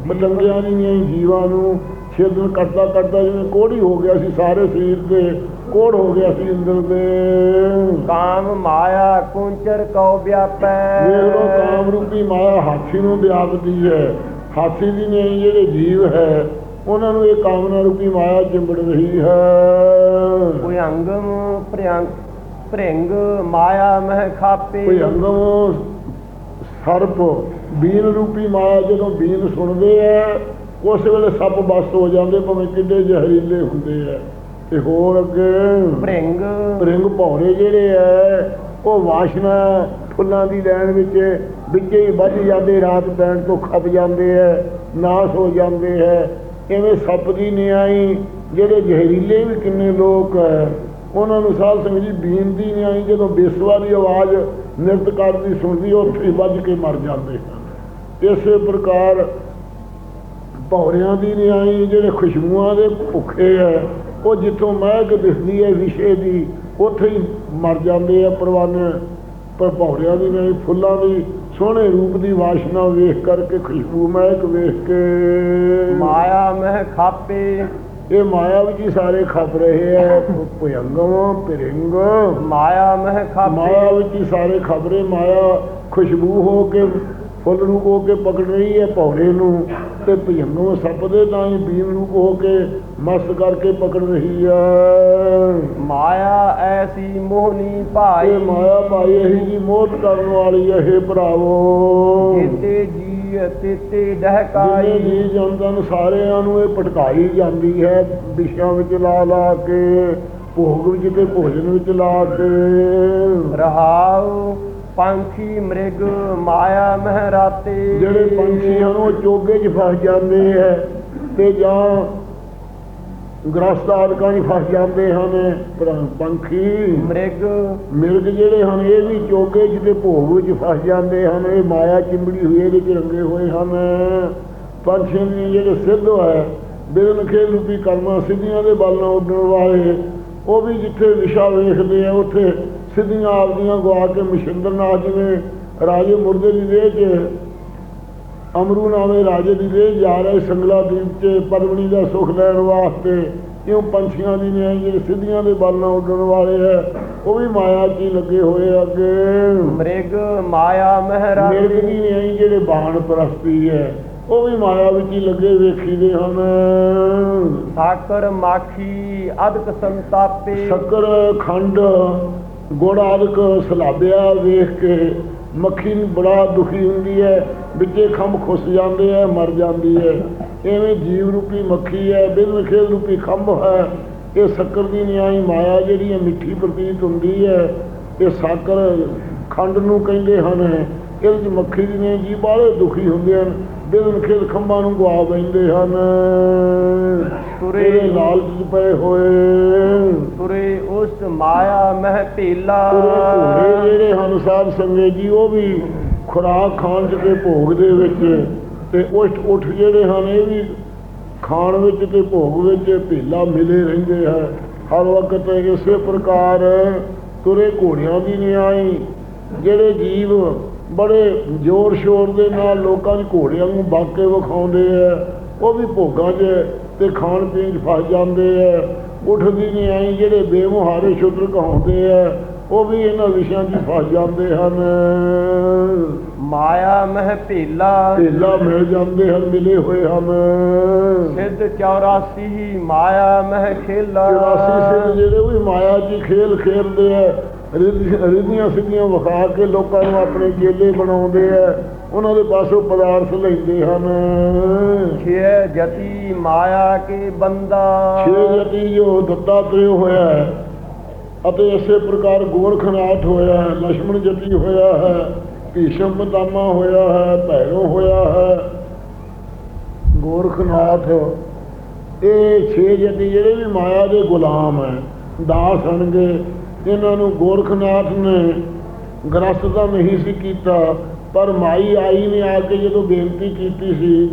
ਪਤੰਗਿਆਂ ਦੀਆਂ ਜੀਵਾਂ ਨੂੰ ਛੇਦਨ ਕਰਦਾ ਕਰਦਾ ਜਿਵੇਂ ਕੋੜੀ ਹੋ ਗਿਆ ਸੀ ਸਾਰੇ ਸਰੀਰ ਤੇ ਕੋੜ ਹੋ ਗਿਆ ਸੀ ਇੰਦਰ ਦੇ। ਕਾਮ ਮਾਇਆ ਕੁੰਚਰ ਕਉ ਵਿਆਪੈ। ਵੇਖ ਲੋ ਕਾਮ ਰੂਪੀ ਮਾਇਆ ਹਾਥੀ ਨੂੰ ਵਿਆਪਦੀ ਹੈ। ਹਾਥੀ ਦੀ ਨੇ ਜਿਹੜੇ ਜੀਵ ਹੈ ਉਹਨਾਂ ਨੂੰ ਇਹ ਕਾਮਨਾ ਰੂਪੀ ਮਾਇਆ ਚਿੰਬੜ ਰਹੀ ਹੈ। ਕੋਈ ਅੰਗਮ ਪ੍ਰਿਅੰਗ ਭ੍ਰਿੰਗ ਮਾਇਆ ਮਹਿ ਖਾਪੇ। ਕੋਈ ਅੰਗਮ ਸਰਪ ਬੀਨ ਰੂਪੀ ਮਾਇਆ ਜਦੋਂ ਬੀਨ ਸੁਣਦੇ ਆ ਉਸ ਵੇਲੇ ਸੱਪ ਬਸ ਹੋ ਜਾਂਦੇ ਭਾਵੇਂ ਕਿੱਡੇ ਜ਼ਹਿਰੀਲੇ ਹੁੰਦੇ ਆ। ਤੇ ਹੋਰ ਅੱਗੇ ਭ੍ਰਿੰਗ। ਰਿੰਗ ਭੌਰੇ ਜਿਹੜੇ ਐ ਉਹ ਵਾਸ਼ਨਾ ਫੁੱਲਾਂ ਦੀ ਲੈਣ ਵਿੱਚ ਵਿੱਚੇ ਹੀ ਵੱਜ ਜਾਂਦੇ ਰਾਤ ਪੈਣ ਤੋਂ ਖੱਪ ਜਾਂਦੇ ਐ ਨਾਸ ਹੋ ਜਾਂਦੇ ਐ ਐਵੇਂ ਸੱਪ ਦੀ ਨਿਆਈ ਜਿਹੜੇ ਜ਼ਹਿਰੀਲੇ ਵੀ ਕਿੰਨੇ ਲੋਕ ਉਹਨਾਂ ਨੂੰ ਸਾਧ ਸੰਗਤ ਜੀ ਬੀਨ ਦੀ ਨਿਆਈ ਜਦੋਂ ਬੇਸਵਾ ਦੀ ਆਵਾਜ਼ ਨਿਰਤ ਕਰਦੀ ਸੁਣਦੀ ਉਹ ਉੱਥੇ ਵੱਜ ਕੇ ਮਰ ਜਾਂਦੇ ਹਨ। ਇਸੇ ਪ੍ਰਕਾਰ ਭੌਰਿਆਂ ਦੀ ਨਿਆਈ ਜਿਹੜੇ ਖੁਸ਼ਬੂਆਂ ਦੇ ਭੁੱਖੇ ਐ ਉਹ ਜਿੱਥੋਂ ਮਹਿਕ ਦਿਸਦੀ ਹੈ ਵਿਸ਼ੇ ਦੀ ਉੱਥੇ ਹੀ ਮਰ ਜਾਂਦੇ ਆ ਪਰਵਾਨੇ। ਪਰ ਭੌਰਿਆਂ ਦੀ ਨਹੀਂ ਫੁੱਲਾਂ ਦੀ ਸੋਹਣੇ ਰੂਪ ਦੀ ਵਾਸ਼ਨਾ ਵੇਖ ਕਰਕੇ ਖੁਸ਼ਬੂ ਮਹਿਕ ਵੇਖ ਕੇ। ਮਾਇਆ ਮਹਿ ਖਾਪੇ। ਇਹ ਮਾਇਆ ਵਿੱਚ ਹੀ ਸਾਰੇ ਖਪ ਰਹੇ ਆ ਭਯੰਗਮ ਪਿਰਿੰਗ ਮਾਇਆ ਮਹਿ ਖਾਪੇ। ਮਾਇਆ ਵਿੱਚ ਹੀ ਸਾਰੇ ਖਬਰੇ ਮਾਇਆ ਖੁਸ਼ਬੂ ਹੋ ਕੇ ਫੁੱਲ ਰੂਪ ਹੋ ਕੇ ਪਕੜ ਰਹੀ ਹੈ ਭੌਰੇ ਨੂੰ ਤੇ ਭਯੰਗਮ ਸੱਪ ਦੇ ਤਾਂ ਹੀ ਬੀਮ ਰੂਪ ਹੋ ਕੇ ਮਸਤ ਕਰਕੇ ਪਕੜ ਰਹੀ ਹੈ। ਮਾਇਆ ਐਸੀ ਮੋਹਨੀ ਭਾਈ। ਇਹ ਮਾਇਆ ਭਾਈ ਇਹੀ ਜੀ ਮੋਹਤ ਕਰਨ ਵਾਲੀ ਹੈ ਇਹ ਭਰਾਵੋ। ਜਿਤੇ ਜੀ ਤਿਤੇ ਡਹਕਾਈ। ਜੀ ਜਨਤਨ ਸਾਰਿਆਂ ਨੂੰ ਇਹ ਭਟਕਾਈ ਜਾਂਦੀ ਹੈ ਵਿਸ਼ਿਆਂ ਵਿੱਚ ਲਾ ਲਾ ਕੇ ਭੋਗ ਵਿੱਚ ਤੇ ਭੋਜਨ ਵਿੱਚ ਲਾ ਕੇ। ਰਹਾਉ ਪੰਖੀ ਮ੍ਰਿਗ ਮਾਇਆ ਮਹਿ ਰਾਤੇ ਜਿਹੜੇ ਪੰਛੀ ਹਨ ਉਹ ਚੋਗੇ 'ਚ ਫਸ ਜਾਂਦੇ ਹੈ ਤੇ ਜਾਂ ਗ੍ਰਸਤ ਆਦਿਕਾਂ 'ਚ ਫਸ ਜਾਂਦੇ ਹਨ ਪੰਖੀ। ਮ੍ਰਿਗ। ਮਿਰਗ ਜਿਹੜੇ ਹਨ ਇਹ ਵੀ ਚੋਗੇ 'ਚ ਤੇ ਭੋਗ ਵਿੱਚ ਫਸ ਜਾਂਦੇ ਹਨ ਇਹ ਮਾਇਆ ਚਿੰਬੜੀ ਹੋਈ ਇਹਦੇ 'ਚ ਰੰਗੇ ਹੋਏ ਹਨ। ਪੰਛੀਆਂ ਦੀ ਜਿਹੜੇ ਸਿੱਧ ਹੈ ਬਿਰਨ ਖੇਲ ਰੂਪੀ ਕਰਮਾਂ ਸਿੱਧੀਆਂ ਦੇ ਬਲ ਨਾਲ ਉੱਡਣ ਵਾਲੇ ਉਹ ਵੀ ਜਿੱਥੇ ਵਿਸ਼ਾ ਵੇਖਦੇ ਆ ਉੱਥੇ ਸਿੱਧੀਆਂ ਆਪਦੀਆਂ ਗਵਾ ਕੇ ਮਸ਼ਿੰਦਰ ਨਾਲ ਜਿਵੇਂ ਰਾਜੇ ਮੁਰਦੇ ਦੀ ਦੇਹ 'ਚ ਅਮਰੂ ਨਾਮੇ ਰਾਜੇ ਦੀ ਦੇਹ ਜਾ ਰਹੇ ਸੰਗਲਾ ਦੀਪ 'ਚ ਪਦਮਣੀ ਦਾ ਸੁਖ ਲੈਣ ਵਾਸਤੇ ਇਉਂ ਪੰਛੀਆਂ ਦੀ ਨਿਆਈ ਜਿਹੜੇ ਸਿੱਧੀਆਂ ਦੇ ਬਲ ਨਾਲ ਉੱਡਣ ਵਾਲੇ ਹੈ ਉਹ ਵੀ ਮਾਇਆ 'ਚ ਲੱਗੇ ਹੋਏ ਅੱਗੇ। ਮ੍ਰਿਗ ਮਾਇਆ ਮਿਰਗ ਮਹਿਰਾਗੀ ਦੀ ਨਿਆਈ ਜਿਹੜੇ ਬਾਣ ਪ੍ਰਸਤੀ ਹੈ ਉਹ ਵੀ ਮਾਇਆ ਵਿੱਚ ਹੀ ਲੱਗੇ ਵੇਖੀਦੇ ਹਨ। ਸਾਕਰ ਮਾਖੀ ਅਦਕ ਸੰਤਾਪੇ। ਸ਼ੱਕਰ ਖੰਡ ਗੁੜ ਆਦਿਕ ਸਲਾਬਿਆ ਵੇਖ ਕੇ ਮੱਖੀ ਨੂੰ ਬੜਾ ਦੁਖੀ ਹੁੰਦੀ ਹੈ, ਵਿੱਚੇ ਖੰਭ ਖੁੱਸ ਜਾਂਦੇ ਹੈ, ਮਰ ਜਾਂਦੀ ਹੈ। ਐਵੇਂ ਜੀਵ ਰੂਪੀ ਮੱਖੀ ਹੈ ਬਿਨ ਖੇਲ ਰੂਪੀ ਖੰਭ ਹੈ। ਇਹ ਸ਼ੱਕਰ ਦੀ ਨਿਆਈ ਮਾਇਆ ਜਿਹੜੀ ਹੈ, ਮਿੱਠੀ ਪ੍ਰਤੀਤ ਹੁੰਦੀ ਹੈ। ਇਹ ਸਾਕਰ ਖੰਡ ਨੂੰ ਕਹਿੰਦੇ ਹਨ, ਇਹਦੇ ਵਿੱਚ ਮੱਖੀ ਦੀ ਨੇ ਜੀ ਬਾਹਲੇ ਦੁਖੀ ਹੁੰਦੇ ਹਨ। ਬਿਨ ਖੇਲ ਖੰਭਾਂ ਨੂੰ ਗਵਾ ਬੈਂਦੇ ਹਨ। ਤੁਰੇ ਲਾਲਚ ਪਏ ਹੋਏ। ਤੁਰੇ ਉਸ ਮਾਇਆ ਮਹਿ ਭੇਲਾ। ਜਿਹੜੇ ਹਨ ਸਾਧ ਸੰਗਤ ਜੀ ਉਹ ਵੀ ਖੁਰਾਕ ਖਾਣ ਚ ਤੇ ਭੋਗ ਦੇ ਵਿੱਚ ਤੇ ਉਠ ਉਠ ਜਿਹੜੇ ਹਨ ਇਹ ਵੀ ਖਾਣ ਵਿੱਚ ਤੇ ਭੋਗ ਵਿੱਚ ਭੇਲਾ ਮਿਲੇ ਰਹਿੰਦੇ ਹੈ ਹਰ ਵਕਤ ਇਸੇ ਪ੍ਰਕਾਰ ਤੁਰੇ ਘੋੜਿਆਂ ਦੀ ਨਿਆਈ ਜਿਹੜੇ ਜੀਵ ਬੜੇ ਜ਼ੋਰ ਸ਼ੋਰ ਦੇ ਨਾਲ ਲੋਕਾਂ ਦੇ ਘੋੜਿਆਂ ਨੂੰ ਬਾਕੇ ਵਿਖਾਉਂਦੇ ਆ। ਉਹ ਵੀ ਭੋਗਾਂ 'ਚ ਤੇ ਖਾਣ ਪੀਣ 'ਚ ਫਸ ਜਾਂਦੇ ਆ। ਉੱਠਦੀ ਨਹੀਂ ਆਈ ਜਿਹੜੇ ਬੇਮੁਹਾਰੇ ਸ਼ੁੱਧਰ ਕਹਾਉਂਦੇ ਆ ਉਹ ਵੀ ਇਹਨਾਂ ਵਿਸ਼ਿਆਂ 'ਚ ਫਸ ਜਾਂਦੇ ਹਨ। ਮਾਇਆ ਮਹਿ ਭੇਲਾ ਢੇਲਾ ਮਿਲ ਜਾਂਦੇ ਹਨ ਮਿਲੇ ਹੋਏ ਹਨ। ਸਿੱਧ 84 ਮਾਇਆ ਮਹਿ ਖੇਲਾ। 84 ਸਿੰਘ ਜਿਹੜੇ ਉਹ ਵੀ ਮਾਇਆ ਹੀ ਖੇਲ ਖੇਡਦੇ ਆ। ਰਿਧੀਆਂ ਸਿੱਧੀਆਂ ਵਿਖਾ ਕੇ ਲੋਕਾਂ ਨੂੰ ਆਪਣੇ ਚੇਲੇ ਬਣਾਉਂਦੇ ਆ। ਉਹਨਾਂ ਦੇ ਪਾਸੋਂ ਪਦਾਰਥ ਲੈਂਦੇ ਹਨ। ਛੇ ਜਤੀ ਮਾਇਆ ਕੇ ਬੰਦਾ। ਛੇ ਜਤੀ ਜੋ ਦਿੱਤਾ ਤੇ ਹੋਇਆ ਹੈ ਅਤੇ ਇਸੇ ਪ੍ਰਕਾਰ ਗੋਰਖਨਾਥ ਹੋਇਆ ਹੈ ਲక్ష్మణ ਜਤੀ ਹੋਇਆ ਹੈ ਭੀਸ਼ਮ ਬਦਾਮਾ ਹੋਇਆ ਹੈ ਭੈਰੋ ਹੋਇਆ ਹੈ। ਗੋਰਖਨਾਥ ਇਹ ਛੇ ਜਤੀ ਜਿਹੜੇ ਵੀ ਮਾਇਆ ਦੇ ਗੁਲਾਮ ਹੈ ਦਾਸ ਹਣਗੇ ਇਹਨਾਂ ਨੂੰ ਗੋਰਖਨਾਥ ਨੇ ਗ੍ਰਸਤ ਤਾਂ ਨਹੀਂ ਸੀ ਕੀਤਾ, ਪਰ ਮਾਈ ਆਈ ਨੇ ਆ ਕੇ ਜਦੋਂ ਬੇਨਤੀ ਕੀਤੀ ਸੀ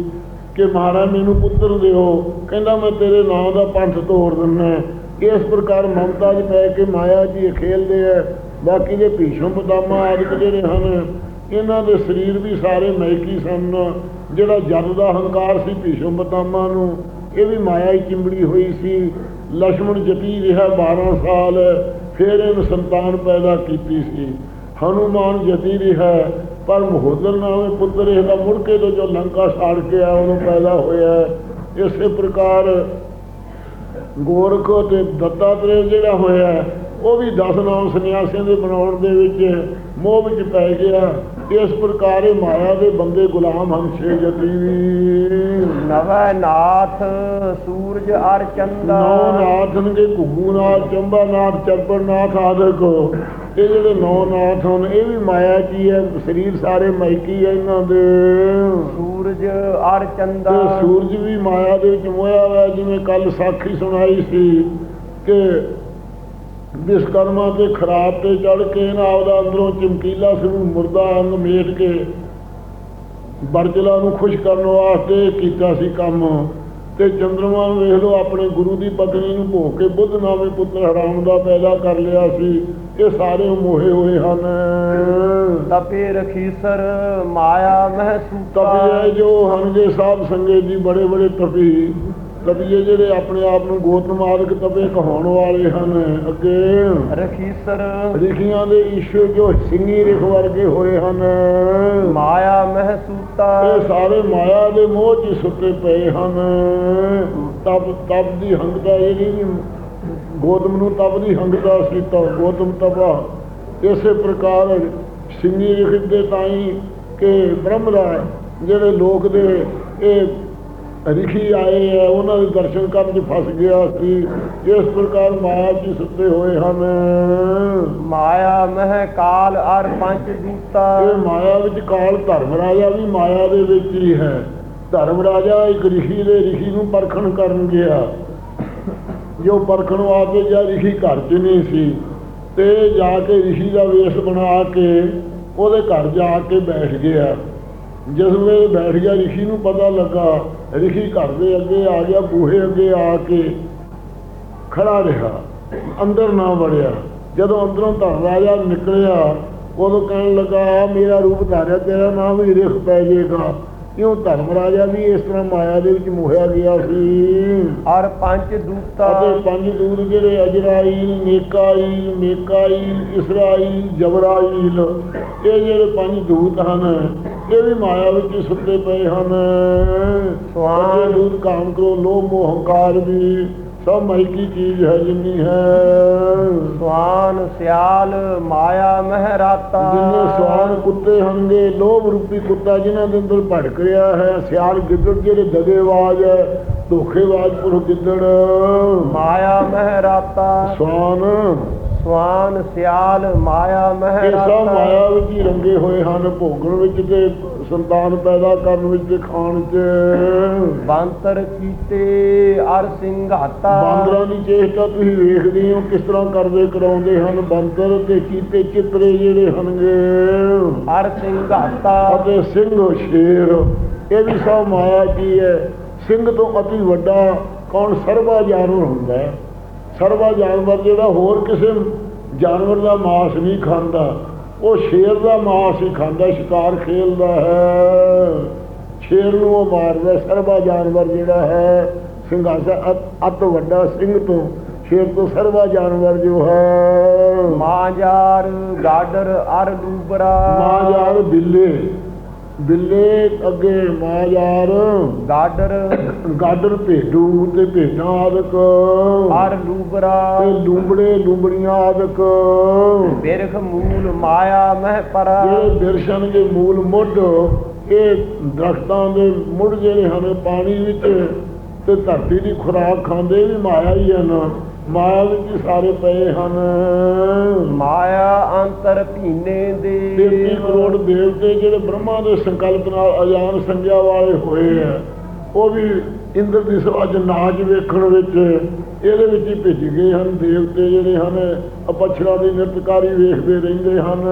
ਕਿ ਮਹਾਰਾਜ ਮੈਨੂੰ ਪੁੱਤਰ ਦਿਓ, ਕਹਿੰਦਾ ਮੈਂ ਤੇਰੇ ਨਾਂ ਦਾ ਪੰਥ ਤੋੜ ਦਿੰਨਾ ਇਸ ਪ੍ਰਕਾਰ ਮਮਤਾ 'ਚ ਪੈ ਕੇ ਮਾਇਆ ਜੀ ਖੇਲਦੇ ਆ। ਬਾਕੀ ਦੇ ਭੀਸ਼ਮ ਪਤਾਮਾ ਆਦਿ ਜਿਹੜੇ ਹਨ, ਇਹਨਾਂ ਦੇ ਸਰੀਰ ਵੀ ਸਾਰੇ ਮੈਕੀ ਸਨ। ਜਿਹੜਾ ਜਦ ਦਾ ਹੰਕਾਰ ਸੀ ਭੀਸ਼ਮ ਪਤਾਮਾ ਨੂੰ, ਇਹ ਵੀ ਮਾਇਆ ਹੀ ਚਿੰਬੜੀ ਹੋਈ ਸੀ। ਲక్ష్మణ ਜਤੀ ਰਿਹਾ 12 ਸਾਲ। ਫਿਰ ਇਹਨ ਸੰਤਾਨ ਪੈਦਾ ਕੀਤੀ ਸੀ। ਹਨੂਮਾਨ ਜਤੀ ਰਿਹਾ ਪਰ ਮਹੋਦਰ ਨਾਮੇ ਪੁੱਤਰ ਇਹਦਾ ਮੁੜ ਕੇ ਤੋਂ ਜੋ ਲੰਕਾ ਸਾੜ ਕੇ ਆ ਉਦੋਂ ਪੈਦਾ ਹੋਇਆ ਇਸੇ ਪ੍ਰਕਾਰ ਗੋਰਖ ਤੇ ਦੱਤਾਤਰੇ ਜਿਹੜਾ ਹੋਇਆ ਉਹ ਵੀ 10 ਨਾਮ ਸੰਨਿਆਸੀਆਂ ਦੇ ਬਣਾਉਣ ਦੇ ਵਿੱਚ ਮੋਹ ਵਿੱਚ ਪੈ ਗਿਆ। ਇਸ ਪ੍ਰਕਾਰ ਇਹ ਮਾਇਆ ਦੇ ਬੰਦੇ ਗੁਲਾਮ ਹਨ ਛੇ ਜਤੀ ਵੀ ਨਵੈ ਨਾਥ ਸੂਰਜ ਅਰ ਚੰਦਾ ਨੌ ਨਾਥ ਨੇ ਘੁੱਗੂ ਨਾਥ ਚੰਬਾ ਨਾਥ ਚਰਪੜ ਨਾਥ ਆਦਿਕ ਇਹ ਜਿਹੜੇ ਨੌ ਨਾਥ ਹਨ ਇਹ ਵੀ ਮਾਇਆ ਕੀ ਹੈ? ਸਰੀਰ ਸਾਰੇ ਮਾਇਕੀ ਹੈ ਇਹਨਾਂ ਦੇ। ਸੂਰਜ ਅਰ ਚੰਦਾ ਸੂਰਜ ਵੀ ਮਾਇਆ ਦੇ ਵਿੱਚ ਮੋਇਆ ਹੋਇਆ ਜਿਵੇਂ ਕੱਲ ਸਾਖੀ ਸੁਣਾਈ ਸੀ ਕਿ ਵਿਸ਼ਕਰਮਾ ਤੇ ਖਰਾਬ ਤੇ ਚੜ ਕੇ ਨਾ ਆਪਦਾ ਅੰਦਰੋਂ ਚਮਕੀਲਾ ਸਿੰਘ ਮੁਰਦਾ ਅੰਗ ਮੇਟ ਕੇ ਬਰਜਲਾ ਨੂੰ ਖੁਸ਼ ਕਰਨ ਵਾਸਤੇ ਕੀਤਾ ਸੀ ਕੰਮ। ਤੇ ਚੰਦਰਮਾ ਨੂੰ ਵੇਖ ਲਓ ਆਪਣੇ ਗੁਰੂ ਦੀ ਪਤਨੀ ਨੂੰ ਭੋਗ ਕੇ ਬੁੱਧ ਨਾਮੇ ਪੁੱਤਰ ਹਰਾਮ ਦਾ ਪੈਦਾ ਕਰ ਲਿਆ ਸੀ। ਇਹ ਸਾਰੇ ਮੋਹੇ ਹੋਏ ਹਨ। ਤਪੇ ਰਖੀਸਰ ਮਾਇਆ ਮਹਿ ਸੂਤਾ ਤਪੀਏ ਜੋ ਹਨ ਜੇ ਸਾਧ ਸੰਗੇ ਜੀ ਬੜੇ ਬੜੇ ਤਪੀ। ਤਪੀਏ ਜਿਹੜੇ ਆਪਣੇ ਆਪ ਨੂੰ ਗੋਤਮ ਆਦਿਕ ਤਪੇ ਕਹਾਉਣ ਵਾਲੇ ਹਨ ਅੱਗੇ। ਰਖੀਸਰ ਰਿਖੀਆਂ ਦੇ ਈਸ਼ਵਰ ਜੋ ਸਿੰਘੀ ਰਿਖ ਵਰਗੇ ਹੋਏ ਹਨ? ਮਾਇਆ ਮਹਿ ਸੂਤਾ ਇਹ ਸਾਰੇ ਮਾਇਆ ਦੇ ਮੋਹ 'ਚ ਸੁੱਤੇ ਪਏ ਹਨ। ਤਪ ਤਪ ਦੀ ਹੰਗਤਾ ਜਿਹੜੀ ਵੀ ਗੋਤਮ ਨੂੰ ਤਪ ਦੀ ਹੰਗਤਾ ਸੀ ਤਾਂ ਗੋਤਮ ਤਪਾ। ਇਸੇ ਪ੍ਰਕਾਰ ਸਿੰਘੀ ਰਿਖ ਦੇ ਤਾਈ ਕਿ ਬ੍ਰਹਮ ਦਾ ਜਿਹੜੇ ਲੋਕ ਦੇ ਇਹ ਰਿਖੀ ਆਏ ਆ ਉਹਨਾਂ ਦੇ ਦਰਸ਼ਨ ਕਰਨ 'ਚ ਫਸ ਗਿਆ ਸੀ। ਇਸ ਪ੍ਰਕਾਰ ਮਾਇਆ 'ਚ ਹੀ ਸੁੱਤੇ ਹੋਏ ਹਨ। ਮਾਇਆ ਮਹਿ ਕਾਲ ਅਰ ਪੰਚ ਦੂਤਾ। ਇਹ ਮਾਇਆ ਵਿੱਚ ਕਾਲ ਧਰਮ ਰਾਜਾ ਵੀ ਮਾਇਆ ਦੇ ਵਿੱਚ ਹੀ ਹੈ। ਧਰਮ ਰਾਜਾ ਇੱਕ ਰਿਸ਼ੀ ਦੇ ਰਿਸ਼ੀ ਨੂੰ ਪਰਖਣ ਕਰਨ ਗਿਆ। ਜੋ ਪਰਖਣ ਵਾਸਤੇ ਜਾਂ ਰਿਸ਼ੀ ਘਰ 'ਚ ਨਹੀਂ ਸੀ। ਤੇ ਜਾ ਕੇ ਰਿਸ਼ੀ ਦਾ ਵੇਸ਼ ਬਣਾ ਕੇ ਉਹਦੇ ਘਰ ਜਾ ਕੇ ਬੈਠ ਗਿਆ। ਜਿਸ ਵੇਲੇ ਬੈਠ ਗਿਆ, ਰਿਸ਼ੀ ਨੂੰ ਪਤਾ ਲੱਗਾ, ਰਿਸ਼ੀ ਘਰ ਦੇ ਅੱਗੇ ਆ ਗਿਆ, ਬੂਹੇ ਅੱਗੇ ਆ ਕੇ ਖੜਾ ਰਿਹਾ, ਅੰਦਰ ਨਾ ਵੜਿਆ। ਜਦੋਂ ਅੰਦਰੋਂ ਧਰ ਰਾਜਾ ਨਿਕਲਿਆ, ਉਦੋਂ ਕਹਿਣ ਲੱਗਾ "ਆ ਮੇਰਾ ਰੂਪ ਧਾਰਿਆ, ਤੇਰਾ ਨਾਮ ਹੀ ਰਿਖ ਪੈ ਜਾਏਗਾ ਕਿਉਂ ਧਰਮ ਰਾਜਾ ਵੀ ਇਸ ਤਰ੍ਹਾਂ ਮਾਇਆ ਦੇ ਵਿੱਚ ਮੋਹਿਆ ਗਿਆ ਸੀ। ਅਰ ਪੰਜ ਦੂਤਾ ਅਤੇ ਪੰਜ ਦੂਤ ਜਿਹੜੇ ਅਜਰਾਈਲ ਨੇਕਾਈਲ ਮੇਕਾਈਲ ਇਸਰਾਈਲ ਜਬਰਾਈਲ ਇਹ ਜਿਹੜੇ ਪੰਜ ਦੂਤ ਹਨ ਇਹ ਵੀ ਮਾਇਆ ਵਿੱਚ ਸੁੱਤੇ ਪਏ ਹਨ। ਸਵਾਨ। ਦੂਤ ਕਾਮ ਕਰੋ ਲੋਭ ਮੋਹ ਹੰਕਾਰ ਵੀ। ਸਭ ਮਾਇਕੀ ਚੀਜ਼ ਹੈ ਜਿੰਨੀ ਹੈ। ਸਵਾਨ ਸਿਆਲ ਮਾਇਆ ਮਹਿਰਾਤਾ। ਜਿੰਨੇ ਸਵਾਨ ਕੁੱਤੇ ਹਨਗੇ ਲੋਭ ਰੂਪੀ ਕੁੱਤਾ ਜਿਨ੍ਹਾਂ ਦੇ ਅੰਦਰ ਭੜਕ ਰਿਹਾ ਹੈ ਸਿਆਲ ਗਿੱਦੜ ਜਿਹੜੇ ਦਗੇਵਾਜ ਹੈ ਧੋਖੇਵਾਜ ਪੁਰ ਗਿੱਦੜ। ਮਾਇਆ ਮਹਿਰਾਤਾ। ਸਵਾਨ। ਸਵਾਨ ਸਿਆਲ ਮਾਇਆ ਇਹ ਸਭ ਮਹਿਰਾਤਾ। ਮਾਇਆ ਵਿੱਚ ਹੀ ਰੰਗੇ ਹੋਏ ਹਨ ਭੋਗਣ ਵਿੱਚ ਤੇ ਸੰਤਾਨ ਪੈਦਾ ਕਰਨ ਵਿੱਚ ਤੇ ਖਾਣ ਚ। ਬੰਤਰ ਕੀਤੇ ਅਰ ਸਿੰਘਾਤਾ। ਬਾਂਦਰਾਂ ਦੀ ਚੇਸ਼ਟਾ ਤੁਸੀਂ ਵੇਖਦੇ ਹੋ ਕਿਸ ਤਰ੍ਹਾਂ ਕਰਦੇ ਕਰਾਉਂਦੇ ਹਨ। ਬਾਂਦਰ ਤੇ ਕੀਤੇ ਚਿੱਤਰੇ ਜਿਹੜੇ ਹਨਗੇ। ਅਰ ਸਿੰਘਾਤਾ। ਅਤੇ ਸਿੰਘ ਸ਼ੇਰ ਇਹ ਵੀ ਸਭ ਮਾਇਆ ਕੀ ਹੈ? ਸਿੰਘ ਤੋਂ ਅਤੀ ਵੱਡਾ ਕੌਣ? ਸਰਵਾ ਜਾਨਵਰ ਹੁੰਦਾ ਹੈ। ਸਰਵਾ ਜਾਨਵਰ ਜਿਹੜਾ ਹੋਰ ਕਿਸੇ ਜਾਨਵਰ ਦਾ ਮਾਸ ਨਹੀਂ ਖਾਂਦਾ। ਉਹ ਸ਼ੇਰ ਦਾ ਮਾਸ ਹੀ ਖਾਂਦਾ ਸ਼ਿਕਾਰ ਖੇਲਦਾ ਹੈ। ਸ਼ੇਰ ਨੂੰ ਉਹ ਮਾਰਦਾ ਸਰਵਾ ਜਾਨਵਰ ਜਿਹੜਾ ਹੈ ਸਿੰਘਾਸਾ ਅਤ- ਅਤ ਵੱਡਾ ਸਿੰਘ ਤੋਂ ਸ਼ੇਰ ਤੋਂ ਸਰਵਾ ਜਾਨਵਰ ਜੋ ਹੈ। ਮਾਜਾਰ ਗਾਡਰ ਅਰ ਲੂਬਰਾ। ਮਾਂ ਯਾਰ ਬਿੱਲੇ ਅੱਗੇ ਮਾਂ ਯਾਰ ਗਾਡਰ। ਗਾਡਰ ਭੇਡੂ ਤੇ ਭੇਡਾਂ ਆਦਿਕ। ਅਰ ਲੂਬਰਾ। ਤੇ ਲੂੰਬੜੇ ਲੂੰਬੜੀਆਂ ਆਦਿਕ। ਬਿਰਖ ਮੂਲ ਮਾਇਆ ਮਹਿ ਪਰਾ। ਜਿਹੜੇ ਦਰਸ਼ਨ ਦੇ ਮੂਲ ਮੁੱਢ ਇਹ ਦਰਖਤਾਂ ਦੇ ਮੁੱਢ ਜਿਹੜੇ ਹਨ ਪਾਣੀ ਵਿੱਚ ਤੇ ਧਰਤੀ ਦੀ ਖੁਰਾਕ ਖਾਂਦੇ ਵੀ ਮਾਇਆ ਹੀ ਹਨ। ਮਾਇਆ ਵਿੱਚ ਸਾਰੇ ਪਏ ਹਨ। ਮਾਇਆ ਅੰਤਰ ਭੀਨੇ ਦੇ। 33 ਕਰੋੜ ਦੇਵਤੇ ਜਿਹੜੇ ਬ੍ਰਹਮਾ ਦੇ ਸੰਕਲਪ ਨਾਲ ਅਜਾਨ ਸੰਗਿਆ ਵਾਲੇ ਹੋਏ ਆ ਉਹ ਵੀ ਇੰਦਰ ਦੀ ਸਵਾਜ ਨਾਚ ਵੇਖਣ ਵਿੱਚ ਇਹਦੇ ਵਿੱਚ ਹੀ ਭਿੱਜ ਗਏ ਹਨ। ਦੇਵਤੇ ਜਿਹੜੇ ਹਨ ਅਪਛਰਾ ਦੀ ਨਿਰਤਕਾਰੀ ਵੇਖਦੇ ਰਹਿੰਦੇ ਹਨ।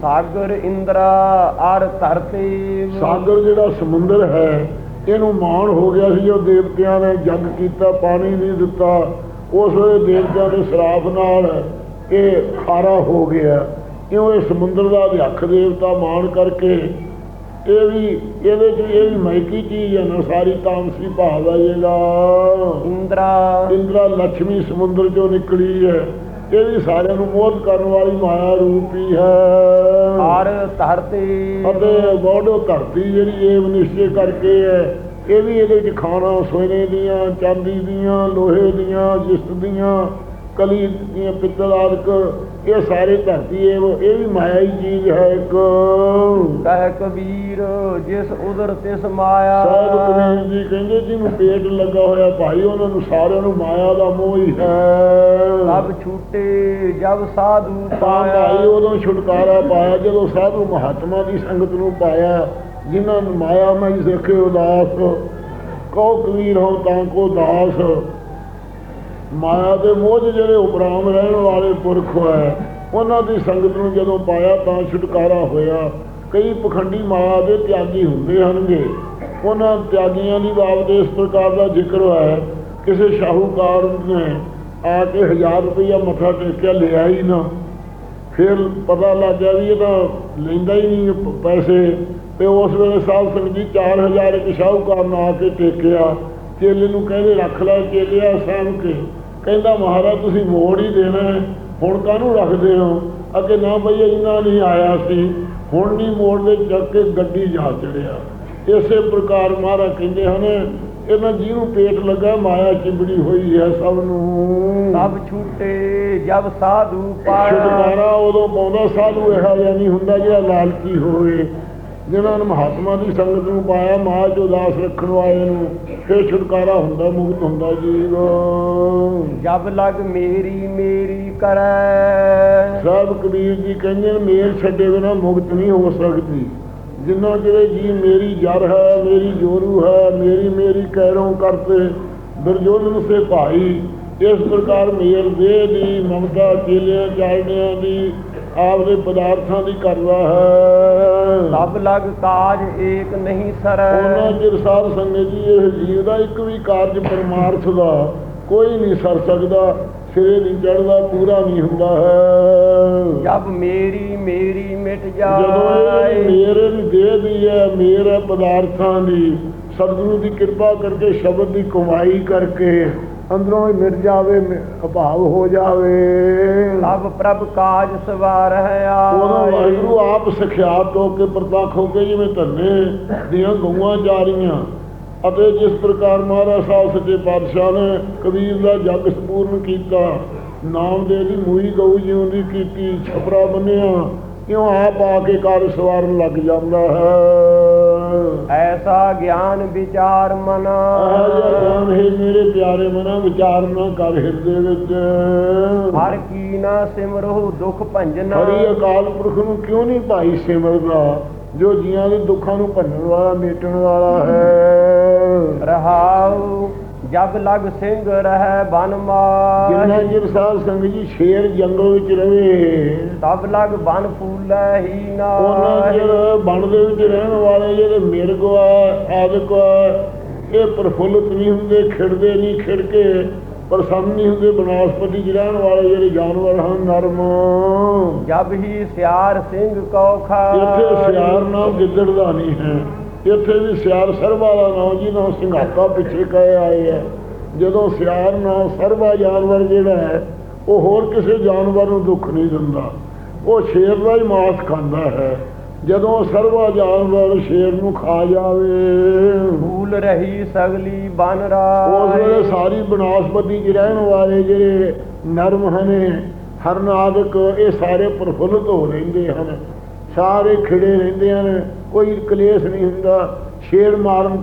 ਸਾਗਰ ਇੰਦਰਾ ਅਰ ਧਰਤੀ। ਸਾਗਰ ਜਿਹੜਾ ਸਮੁੰਦਰ ਹੈ ਇਹਨੂੰ ਮਾਣ ਹੋ ਗਿਆ ਸੀ ਜੋ ਦੇਵਤਿਆਂ ਨੇ ਜਗ ਕੀਤਾ ਪਾਣੀ ਨਹੀਂ ਦਿੱਤਾ। ਉਸ ਵੇਲੇ ਦੇਵਤਿਆਂ ਦੇ ਸ਼ਰਾਪ ਨਾਲ ਇਹ ਖਾਰਾ ਹੋ ਗਿਆ। ਕਿਉਂ ਇਹ ਸਮੁੰਦਰ ਦਾ ਅਧਿਆਖ ਦੇਵਤਾ ਮਾਣ ਕਰਕੇ ਇਹ ਵੀ ਇਹਦੇ ਚ ਇਹ ਵੀ ਮਾਇਕੀ ਚੀਜ਼ ਹੈ ਨਾ ਸਾਰੀ ਤਾਮਸੀ ਭਾਵ ਹੈ ਜਿਹੜਾ ਇੰਦਰਾ। ਇੰਦਰਾ ਲక్ష్ਮੀ ਸਮੁੰਦਰ ਚੋਂ ਨਿਕਲੀ ਹੈ। ਇਹ ਵੀ ਸਾਰਿਆਂ ਨੂੰ ਮੋਹ ਕਰਨ ਵਾਲੀ ਮਾਇਆ ਰੂਪੀ ਹੈ। ਅਰ ਧਰਤੀ। ਅਤੇ ਗੋਡੋ ਧਰਤੀ ਜਿਹੜੀ ਇਹ ਨਿਸ਼ਚੈ ਕਰਕੇ ਹੈ ਇਹ ਵੀ ਇਹਦੇ ਵਿੱਚ ਖਾਣਾ ਸੋਨੇ ਦੀਆਂ ਚਾਂਦੀ ਦੀਆਂ ਲੋਹੇ ਦੀਆਂ ਜਿਸਤ ਦੀਆਂ ਕਲੀ ਦੀਆਂ ਪਿੱਤਲ ਆਦਿਕ ਇਹ ਸਾਰੇ ਧਰਤੀ ਇਹ ਇਹ ਵੀ ਮਾਇਆ ਹੀ ਚੀਜ਼ ਹੈ ਇੱਕ। ਕਹਿ ਕਬੀਰ ਜਿਸ ਉਦਰ ਤਿਸ ਮਾਇਆ। ਸਾਹਿਬ ਕਬੀਰ ਜੀ ਕਹਿੰਦੇ ਜਿਹਨੂੰ ਪੇਟ ਲੱਗਾ ਹੋਇਆ ਭਾਈ ਉਹਨਾਂ ਨੂੰ ਸਾਰਿਆਂ ਨੂੰ ਮਾਇਆ ਦਾ ਮੋਹ ਹੀ ਹੈ। ਸਭ ਛੂਟੇ ਜਬ ਸਾਧੂ ਤਾਂ ਭਾਈ ਪਾਇਆ ਉਦੋਂ ਛੁਟਕਾਰਾ ਪਾਇਆ ਜਦੋਂ ਸਾਧੂ ਮਹਾਤਮਾ ਦੀ ਸੰਗਤ ਨੂੰ ਪਾਇਆ ਜਿਨ੍ਹਾਂ ਨੂੰ ਮਾਇਆ ਮੈਂ ਸਿੱਖੇ ਉਦਾਸ। ਕਉ ਕਬੀਰ ਹੋ ਤਾਂ ਕੋ ਦਾਸ। ਮਾਇਆ ਦੇ ਮੋਹ ਜਿਹੜੇ ਉਪਰਾਮ ਰਹਿਣ ਵਾਲੇ ਪੁਰਖ ਹੈ, ਉਹਨਾਂ ਦੀ ਸੰਗਤ ਨੂੰ ਜਦੋਂ ਪਾਇਆ ਤਾਂ ਛੁਟਕਾਰਾ ਹੋਇਆ। ਕਈ ਪਖੰਡੀ ਮਾਇਆ ਦੇ ਤਿਆਗੀ ਹੁੰਦੇ ਹਨਗੇ। ਉਹਨਾਂ ਤਿਆਗੀਆਂ ਦੀ ਬਾਬਤ ਇਸ ਪ੍ਰਕਾਰ ਦਾ ਜ਼ਿਕਰ ਹੈ, ਕਿਸੇ ਸ਼ਾਹੂਕਾਰ ਨੇ ਆ ਕੇ 1000 ਰੁਪਈਆ ਮੱਥਾ ਟੇਕਿਆ, ਲਿਆ ਹੀ ਨਾ। ਫਿਰ ਪਤਾ ਲੱਗ ਗਿਆ ਵੀ ਇਹ ਤਾਂ ਲੈਂਦਾ ਹੀ ਨਹੀਂ ਪੈਸੇ। ਤੇ ਉਸ ਵੇਲੇ ਸਾਹਿਬ ਸਿੰਘ ਜੀ 4000 ਇੱਕ ਸ਼ਾਹੂਕਾਰ ਨੇ ਆ ਕੇ ਟੇਕਿਆ। ਚੇਲੇ ਨੂੰ ਕਹਿੰਦੇ, ਰੱਖ ਲੈ ਚੇਲਿਆ, ਸਾਂਭ ਕੇ। ਕਹਿੰਦਾ ਮਹਾਰਾਜ ਤੁਸੀਂ ਮੋੜ ਹੀ ਦੇਣਾ ਹੁਣ ਕਾਹਨੂੰ ਰੱਖਦੇ ਹੋ? ਅੱਗੇ ਨਾ ਬਈ ਇੰਨਾ ਨਹੀਂ ਆਇਆ ਸੀ। ਹੁਣ ਨਹੀਂ ਮੋੜਦੇ ਚੱਕ ਕੇ ਗੱਡੀ ਜਾ ਚੜਿਆ। ਇਸੇ ਪ੍ਰਕਾਰ ਮਹਾਰਾਜ ਕਹਿੰਦੇ ਹਨ ਇਹਨਾਂ ਜਿਹਨੂੰ ਪੇਟ ਲੱਗਾ ਮਾਇਆ ਚਿੰਬੜੀ ਹੋਈ ਹੈ ਸਭ ਨੂੰ। ਸਭ ਛੂਟੇ ਜਬ ਸਾਧੂ ਪਾਇਆ। ਛੁਟਕਾਰਾ ਉਦੋਂ ਪਾਉਂਦਾ ਸਾਧੂ ਇਹੋ ਜਿਹਾ ਨਹੀਂ ਹੁੰਦਾ ਜਿਹੜਾ ਲਾਲਚੀ ਹੋਵੇ। ਜਿਨ੍ਹਾਂ ਨੇ ਮਹਾਤਮਾ ਦੀ ਸੰਗਤ ਨੂੰ ਪਾਇਆ ਮਾਂ ਜੋ ਦਾਸ ਰੱਖਣ ਵਾਲੇ ਨੂੰ ਫਿਰ ਛੁਟਕਾਰਾ ਹੁੰਦਾ ਮੁਕਤ ਹੁੰਦਾ ਜੀਵ ਜਬ ਲਗ ਮੇਰੀ ਮੇਰੀ ਕਰੈ। ਸਾਹਿਬ ਕਬੀਰ ਜੀ ਕਹਿੰਦੇ ਨੇ ਮੇਰ ਛੱਡੇ ਬਿਨਾ ਮੁਕਤ ਨਹੀਂ ਹੋ ਸਕਦੀ। ਜਿੰਨਾ ਜਿਹੜੇ ਜੀ ਮੇਰੀ ਜਰ ਹੈ ਮੇਰੀ ਜੋਰੂ ਹੈ ਮੇਰੀ ਮੇਰੀ ਕਹਿਰੋਂ ਕਰਤੇ ਦੁਰਜੋਧਨ ਸੇ ਭਾਈ। ਇਸ ਪ੍ਰਕਾਰ ਮੇਰ ਦੇ ਦੀ ਮਮਤਾ ਚੇਲਿਆਂ ਚਾਲਣਿਆਂ ਦੀ ਆਪਦੇ ਪਦਾਰਥਾਂ ਦੀ ਕਰਦਾ ਹੈ। ਸਭ ਲਗ ਕਾਜ ਏਕ ਨਹੀਂ ਸਰੈ। ਉਹਨਾਂ ਚਿਰ ਸਾਧ ਸੰਗਤ ਜੀ ਇਹ ਜੀਵ ਦਾ ਇੱਕ ਵੀ ਕਾਰਜ ਪਰਮਾਰਥ ਦਾ ਕੋਈ ਨਹੀਂ ਸਰ ਸਕਦਾ। ਸਿਰੇ ਨਹੀਂ ਚੜਦਾ ਪੂਰਾ ਨਹੀਂ ਹੁੰਦਾ ਹੈ। ਜਬ ਮੇਰੀ ਮੇਰੀ ਮਿਟ ਜਦੋਂ ਜਾਏ। ਮੇਰੇ ਦੀ ਦੇਹ ਦੀ ਹੈ ਮੇਰ ਪਦਾਰਥਾਂ ਦੀ ਸਤਿਗੁਰੂ ਦੀ ਕਿਰਪਾ ਕਰਕੇ ਸ਼ਬਦ ਦੀ ਕਮਾਈ ਕਰਕੇ ਅੰਦਰੋਂ ਹੀ ਮਿਟ ਜਾਵੇ ਅਭਾਵ ਹੋ ਜਾਵੇ। ਲਬ ਪ੍ਰਭ ਕਾਜ ਸਵਾਰ ਹੈ ਉਦੋਂ ਆਏ ਵਾਹਿਗੁਰੂ ਆਪ ਸਖਿਆਤ ਹੋ ਕੇ ਪ੍ਰਤੱਖ ਹੋ ਕੇ ਜਿਵੇਂ ਧੰਨੇ ਦੀਆਂ ਗਊਆਂ ਜਾ ਰਹੀਆਂ। ਅਤੇ ਜਿਸ ਪ੍ਰਕਾਰ ਮਹਾਰਾਜ ਸਾਹਿਬ ਸੱਚੇ ਪਾਤਸ਼ਾਹ ਨੇ ਕਬੀਰ ਦਾ ਜਗ ਸੰਪੂਰਨ ਕੀਤਾ ਨਾਮਦੇਵ ਦੀ ਮੂਈ ਗਊ ਜਿਉਂ ਦੀ ਕੀਤੀ ਛਪਰਾ ਬੰਨਿਆ ਇਉਂ ਆਪ ਆ ਕੇ ਕਾਰ ਸਵਾਰਨ ਲੱਗ ਜਾਂਦਾ ਹੈ। ਐਸਾ ਗਿਆਨ ਵਿਚਾਰ ਮਨ। ਗਿਆਨ ਹੈ ਮੇਰੇ ਪਿਆਰੇ ਮਨਾ ਵਿਚਾਰ ਨਾ ਕਰ ਹਿਰਦੇ ਵਿੱਚ। ਹਰ ਕੀ ਨਾ ਸਿਮਰੋ ਦੁਖ ਭੰਜਨ। ਹਰੀ ਅਕਾਲ ਪੁਰਖ ਨੂੰ ਕਿਉਂ ਨਹੀਂ ਭਾਈ ਸਿਮਰਦਾ ਜੋ ਜੀਆਂ ਦੇ ਦੁੱਖਾਂ ਨੂੰ ਭੰਨਣ ਵਾਲਾ ਮੇਟਣ ਵਾਲਾ ਹੈ? ਰਹਾਉ ਜਬ ਲਗ ਸਿੰਘ ਰਹਿ ਬਨ ਜਿੰਨਾ ਮਾਹੀ ਚਿਰ ਸਾਧ ਸੰਗ ਜੀ ਸ਼ੇਰ ਜੰਗਲ ਵਿੱਚ ਰਵੇ ਤਬ ਲਗ ਬਨ ਫੂਲੈ ਹੀ ਉਹਨਾਂ ਨਾਹੀ। ਚਿਰ ਬਣ ਦੇ ਵਿੱਚ ਰਹਿਣ ਵਾਲੇ ਜਿਹੜੇ ਮਿਰਗ ਆਦਿਕ ਇਹ ਪ੍ਰਫੁੱਲਤ ਨਹੀਂ ਹੁੰਦੇ ਖਿੜਦੇ ਨਹੀਂ ਖਿੜ ਕੇ ਪ੍ਰਸੰਨ ਨਹੀਂ ਹੁੰਦੇ ਬਨਾਸਪਤੀ ਚ ਰਹਿਣ ਵਾਲੇ ਜਿਹੜੇ ਜਾਨਵਰ ਹਨ ਨਰਮ। ਜਬ ਹੀ ਸਿਆਰ ਸਿੰਘ ਕੋ ਇੱਥੇ ਖਾਈ ਸਿਆਰ ਨਾਮ ਗਿੱਦੜ ਦਾ ਨਹੀਂ ਹੈ। ਇੱਥੇ ਵੀ ਸਿਆਰ ਸਰਬਾ ਦਾ ਨਾਮ ਜੀ ਨਾਮ ਸਿੰਘਾਤਾ ਪਿੱਛੇ ਕਹੇ ਆਏ ਹੈ ਜਦੋਂ ਸਿਆਰ ਨਾਮ ਸਰਬਾ ਜਾਨਵਰ ਜਿਹੜਾ ਹੈ ਉਹ ਹੋਰ ਕਿਸੇ ਜਾਨਵਰ ਨੂੰ ਦੁੱਖ ਨਹੀਂ ਦਿੰਦਾ। ਉਹ ਸ਼ੇਰ ਦਾ ਹੀ ਮਾਸ ਖਾਂਦਾ ਹੈ। ਜਦੋਂ ਸਰਬਾ ਜਾਨਵਰ ਸ਼ੇਰ ਨੂੰ ਖਾ ਜਾਵੇ ਫੂਲ ਰਹੀ ਸਗਲੀ ਬਨ ਉਸ ਵੇਲੇ ਸਾਰੀ ਬਨਾਸਪਤੀ ਚ ਰਹਿਣ ਵਾਲੇ ਜਿਹੜੇ ਨਰਮ ਹਨ ਹਰਨਾਦਕ ਇਹ ਸਾਰੇ ਪ੍ਰਫੁੱਲਤ ਹੋ ਰਹਿੰਦੇ ਹਨ। ਸਾਰੇ ਖਿੜੇ ਰਹਿੰਦੇ ਹਨ। ਕੋਈ ਕਲੇਸ਼ ਨਹੀਂ ਹੁੰਦਾ। ਸ਼ੇਰ ਮਾਰਨ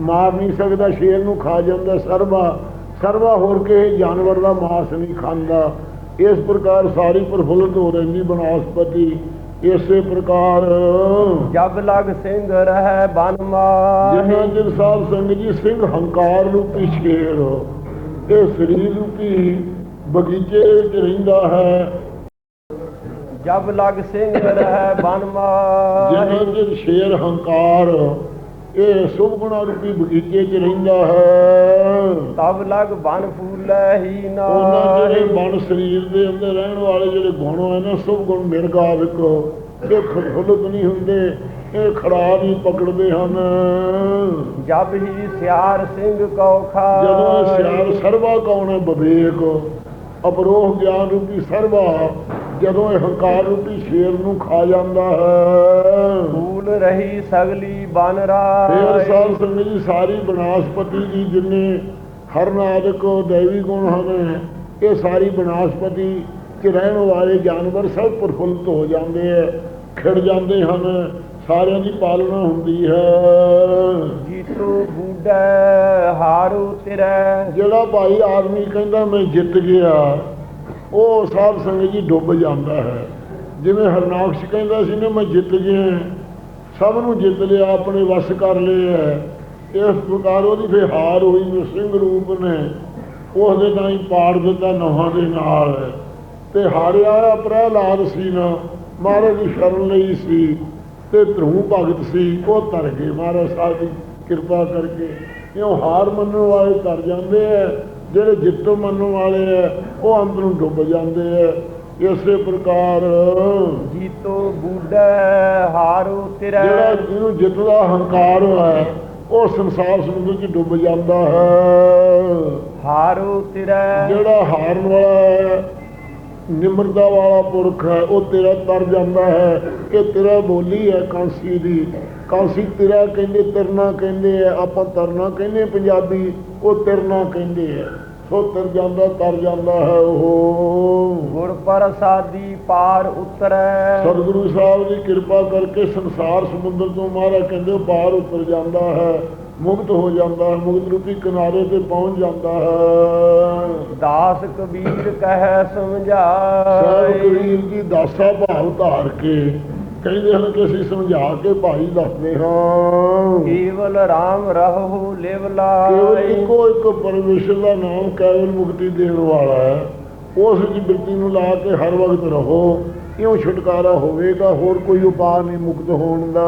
ਮਾਰ ਨਹੀਂ ਸਕਦਾ ਸ਼ੇਰ ਨੂੰ ਖਾ ਜਾਂਦਾ ਸਰਵਾ। ਸਰਵਾ ਹੋਰ ਕਿਸੇ ਜਾਨਵਰ ਦਾ ਮਾਸ ਨਹੀਂ ਖਾਂਦਾ। ਇਸ ਪ੍ਰਕਾਰ ਸਾਰੀ ਪ੍ਰਫੁੱਲਤ ਹੋ ਰਹਿੰਦੀ ਬਨਾਸਪਤੀ। ਇਸੇ ਪ੍ਰਕਾਰ ਜਬ ਲਗ ਸਿੰਘ ਰਹਿ ਬਨ ਜਿਨ੍ਹਾਂ ਮਾਹੀ ਚਿਰ ਸਾਹਿਬ ਸੰਗ ਜੀ ਸਿੰਘ ਹੰਕਾਰ ਰੂਪੀ ਸ਼ੇਰ ਇਹ ਸਰੀਰ ਰੂਪੀ ਬਗੀਚੇ ਵਿੱਚ ਰਹਿੰਦਾ ਹੈ ਜਬ ਲਗ ਸਿੰਘ ਰਹਿ ਬਨ ਮਾਹੀ। ਚਿਰ ਸ਼ੇਰ ਹੰਕਾਰ ਇਹ ਸੁਭ ਗੁਣਾ ਰੂਪੀ ਬਗੀਚੇ 'ਚ ਰਹਿੰਦਾ ਹੈ। ਤਬ ਲਗ ਬਨ ਫੂਲੈ ਹੀ ਉਹਨਾਂ ਜਿਹੜੇ ਮਨ ਸਰੀਰ ਦੇ ਅੰਦਰ ਰਹਿਣ ਵਾਲੇ ਜਿਹੜੇ ਗੁਣ ਹੋਏ ਨੇ ਸੁਭ ਗੁਣ ਮਿਰਗਾਵਿਕ ਇਹ ਖੁੱਲਤ ਨਹੀਂ ਹੁੰਦੇ ਇਹ ਖੜਾ ਨਹੀਂ ਪਕੜਦੇ ਹਨ। ਜਬ ਹੀ ਸਿਆਰ ਸਿੰਘ ਕੋ ਜਦੋਂ ਇਹ ਖਾਈ ਸਿਆਰ ਸਰਵਾ ਕੌਣ ਹੈ ਅਪਰੋਹ ਗਿਆਨ ਰੂਪੀ ਸਰਵਾ ਜਦੋਂ ਇਹ ਹੰਕਾਰ ਰੂਪੀ ਸ਼ੇਰ ਨੂੰ ਖਾ ਜਾਂਦਾ ਹੈ। ਫੂਲ ਰਹੀ ਸਗਲੀ ਬਨ ਫੇਰ ਰਾਈ ਸਾਧ ਸੰਗਤ ਜੀ ਸਾਰੀ ਬਨਾਸਪਤੀ ਜੀ ਜਿੰਨੇ ਹਰਨਾਦਕ ਦੇਵੀ ਗੁਣ ਹਨ ਇਹ ਸਾਰੀ ਬਨਾਸਪਤੀ ਚ ਰਹਿਣ ਵਾਲੇ ਜਾਨਵਰ ਸਭ ਪ੍ਰਫੁੱਲਤ ਹੋ ਜਾਂਦੇ ਹੈ ਖਿੜ ਜਾਂਦੇ ਹਨ ਸਾਰਿਆਂ ਦੀ ਪਾਲਣਾ ਹੁੰਦੀ ਹੈ। ਜੀਤੂ ਬੂਢੈ ਹਾਰੂ ਤੇਰੇ। ਜਿਹੜਾ ਭਾਈ ਆਦਮੀ ਕਹਿੰਦਾ ਮੈਂ ਜਿੱਤ ਗਿਆ। ਉਹ ਸਾਧ ਸੰਗਤ ਜੀ ਡੁੱਬ ਜਾਂਦਾ ਹੈ। ਜਿਵੇਂ ਹਰਨਾਕਸ਼ ਕਹਿੰਦਾ ਸੀ ਨਾ, ਮੈਂ ਜਿੱਤ ਗਿਆ ਸਭ ਨੂੰ ਜਿੱਤ ਲਿਆ, ਆਪਣੇ ਵਸ ਕਰ ਲਿਆ ਇਸ ਪ੍ਰਕਾਰ ਉਹਦੀ ਫੇ ਹਾਰ ਹੋਈ ਸਿੰਘ ਰੂਪ ਨੇ ਉਸ ਦੇ ਤਾਂ ਹੀ ਪਾੜ ਦਿੱਤਾ ਨਹਾਂ ਦੇ ਨਾਲ। ਤੇ ਹਾਰਿਆ ਪ੍ਰਹਿਲਾਦ ਸੀ ਨਾ, ਮਹਾਰਾਜ ਦੀ ਸ਼ਰਨ ਲਈ ਸੀ ਤੇ ਧਰੂ ਭਗਤ ਸੀ, ਉਹ ਤਰ ਗਏ। ਮਹਾਰਾਜ ਸਾਹਿਬ ਦੀ ਕਿਰਪਾ ਕਰਕੇ ਇਉਂ ਹਾਰ ਮੰਨਣ ਵਾਲੇ ਤਰ ਜਾਂਦੇ ਆ ਜਿਹੜੇ ਜਿੱਤ ਮੰਨਣ ਵਾਲੇ ਆ ਉਹ ਅੰਤ ਨੂੰ ਡੁੱਬ ਜਾਂਦੇ ਆ। ਇਸੇ ਪ੍ਰਕਾਰ ਜੀਤੋ ਬੂਢੈ ਹਾਰੂ ਤੇਰੇ ਜਿਹੜਾ ਜਿਹਨੂੰ ਜਿੱਤ ਦਾ ਹੰਕਾਰ ਹੈ ਉਹ ਸੰਸਾਰ ਸਮੁੰਦਰ 'ਚ ਡੁੱਬ ਜਾਂਦਾ ਹੈ। ਹਾਰੂ ਤੇਰੇ ਜਿਹੜਾ ਹਾਰਨ ਵਾਲਾ ਹੈ ਨਿਮਰਤਾ ਵਾਲਾ ਪੁਰਖ ਹੈ ਉਹ ਤੇਰਾ ਤਰ ਜਾਂਦਾ ਹੈ। ਇਹ ਤੇਰਾ ਬੋਲੀ ਹੈ ਕਾਂਸੀ ਦੀ। ਕਾਂਸੀ ਤੇਰਾ ਕਹਿੰਦੇ ਤਰਨਾ ਕਹਿੰਦੇ ਆ। ਆਪਾਂ ਤਰਨਾ ਕਹਿੰਦੇ ਪੰਜਾਬੀ ਉਹ ਤਰਨਾ ਕਹਿੰਦੇ ਆ। ਸੋ ਤਰ ਜਾਂਦਾ ਤਰ ਜਾਂਦਾ ਹੈ ਉਹ। ਗੁਰ ਪ੍ਰਸਾਦੀ ਪਾਰ ਉਤਰੈ। ਸਤਿਗੁਰੂ ਸਾਹਿਬ ਦੀ ਕਿਰਪਾ ਕਰਕੇ ਸੰਸਾਰ ਸਮੁੰਦਰ ਤੋਂ ਮਹਾਰਾਜ ਕਹਿੰਦੇ ਪਾਰ ਉਤਰ ਜਾਂਦਾ ਹੈ ਮੁਕਤ ਹੋ ਜਾਂਦਾ ਹੈ ਮੁਕਤ ਰੂਪੀ ਕਿਨਾਰੇ ਤੇ ਪਹੁੰਚ ਜਾਂਦਾ ਹੈ। ਦਾਸ ਕਬੀਰ ਕਹਿ ਸਮਝਾਏ। ਕਬੀਰ ਜੀ ਦਾਸਾ ਭਾਵ ਧਾਰ ਕੇ ਕਹਿੰਦੇ ਹਨ ਕਿ ਅਸੀਂ ਸਮਝਾ ਕੇ ਭਾਈ ਦੱਸਦੇ ਹਾਂ। ਕੇਵਲ RAM ਰਹੋ ਲਿਵ ਲਾਈ ਇੱਕੋ ਇੱਕ ਪਰਮੇਸ਼ਰ ਦਾ ਨਾਮ ਕੇਵਲ ਮੁਕਤੀ ਦੇਣ ਵਾਲਾ ਹੈ। ਉਸ ਦੀ ਬਿਰਤੀ ਨੂੰ ਲਾ ਕੇ ਹਰ ਵਕਤ ਰਹੋ। ਇਉਂ ਛੁਟਕਾਰਾ ਹੋਵੇਗਾ ਹੋਰ ਕੋਈ ਉਪਾਅ ਨਹੀਂ ਮੁਕਤ ਹੋਣ ਦਾ।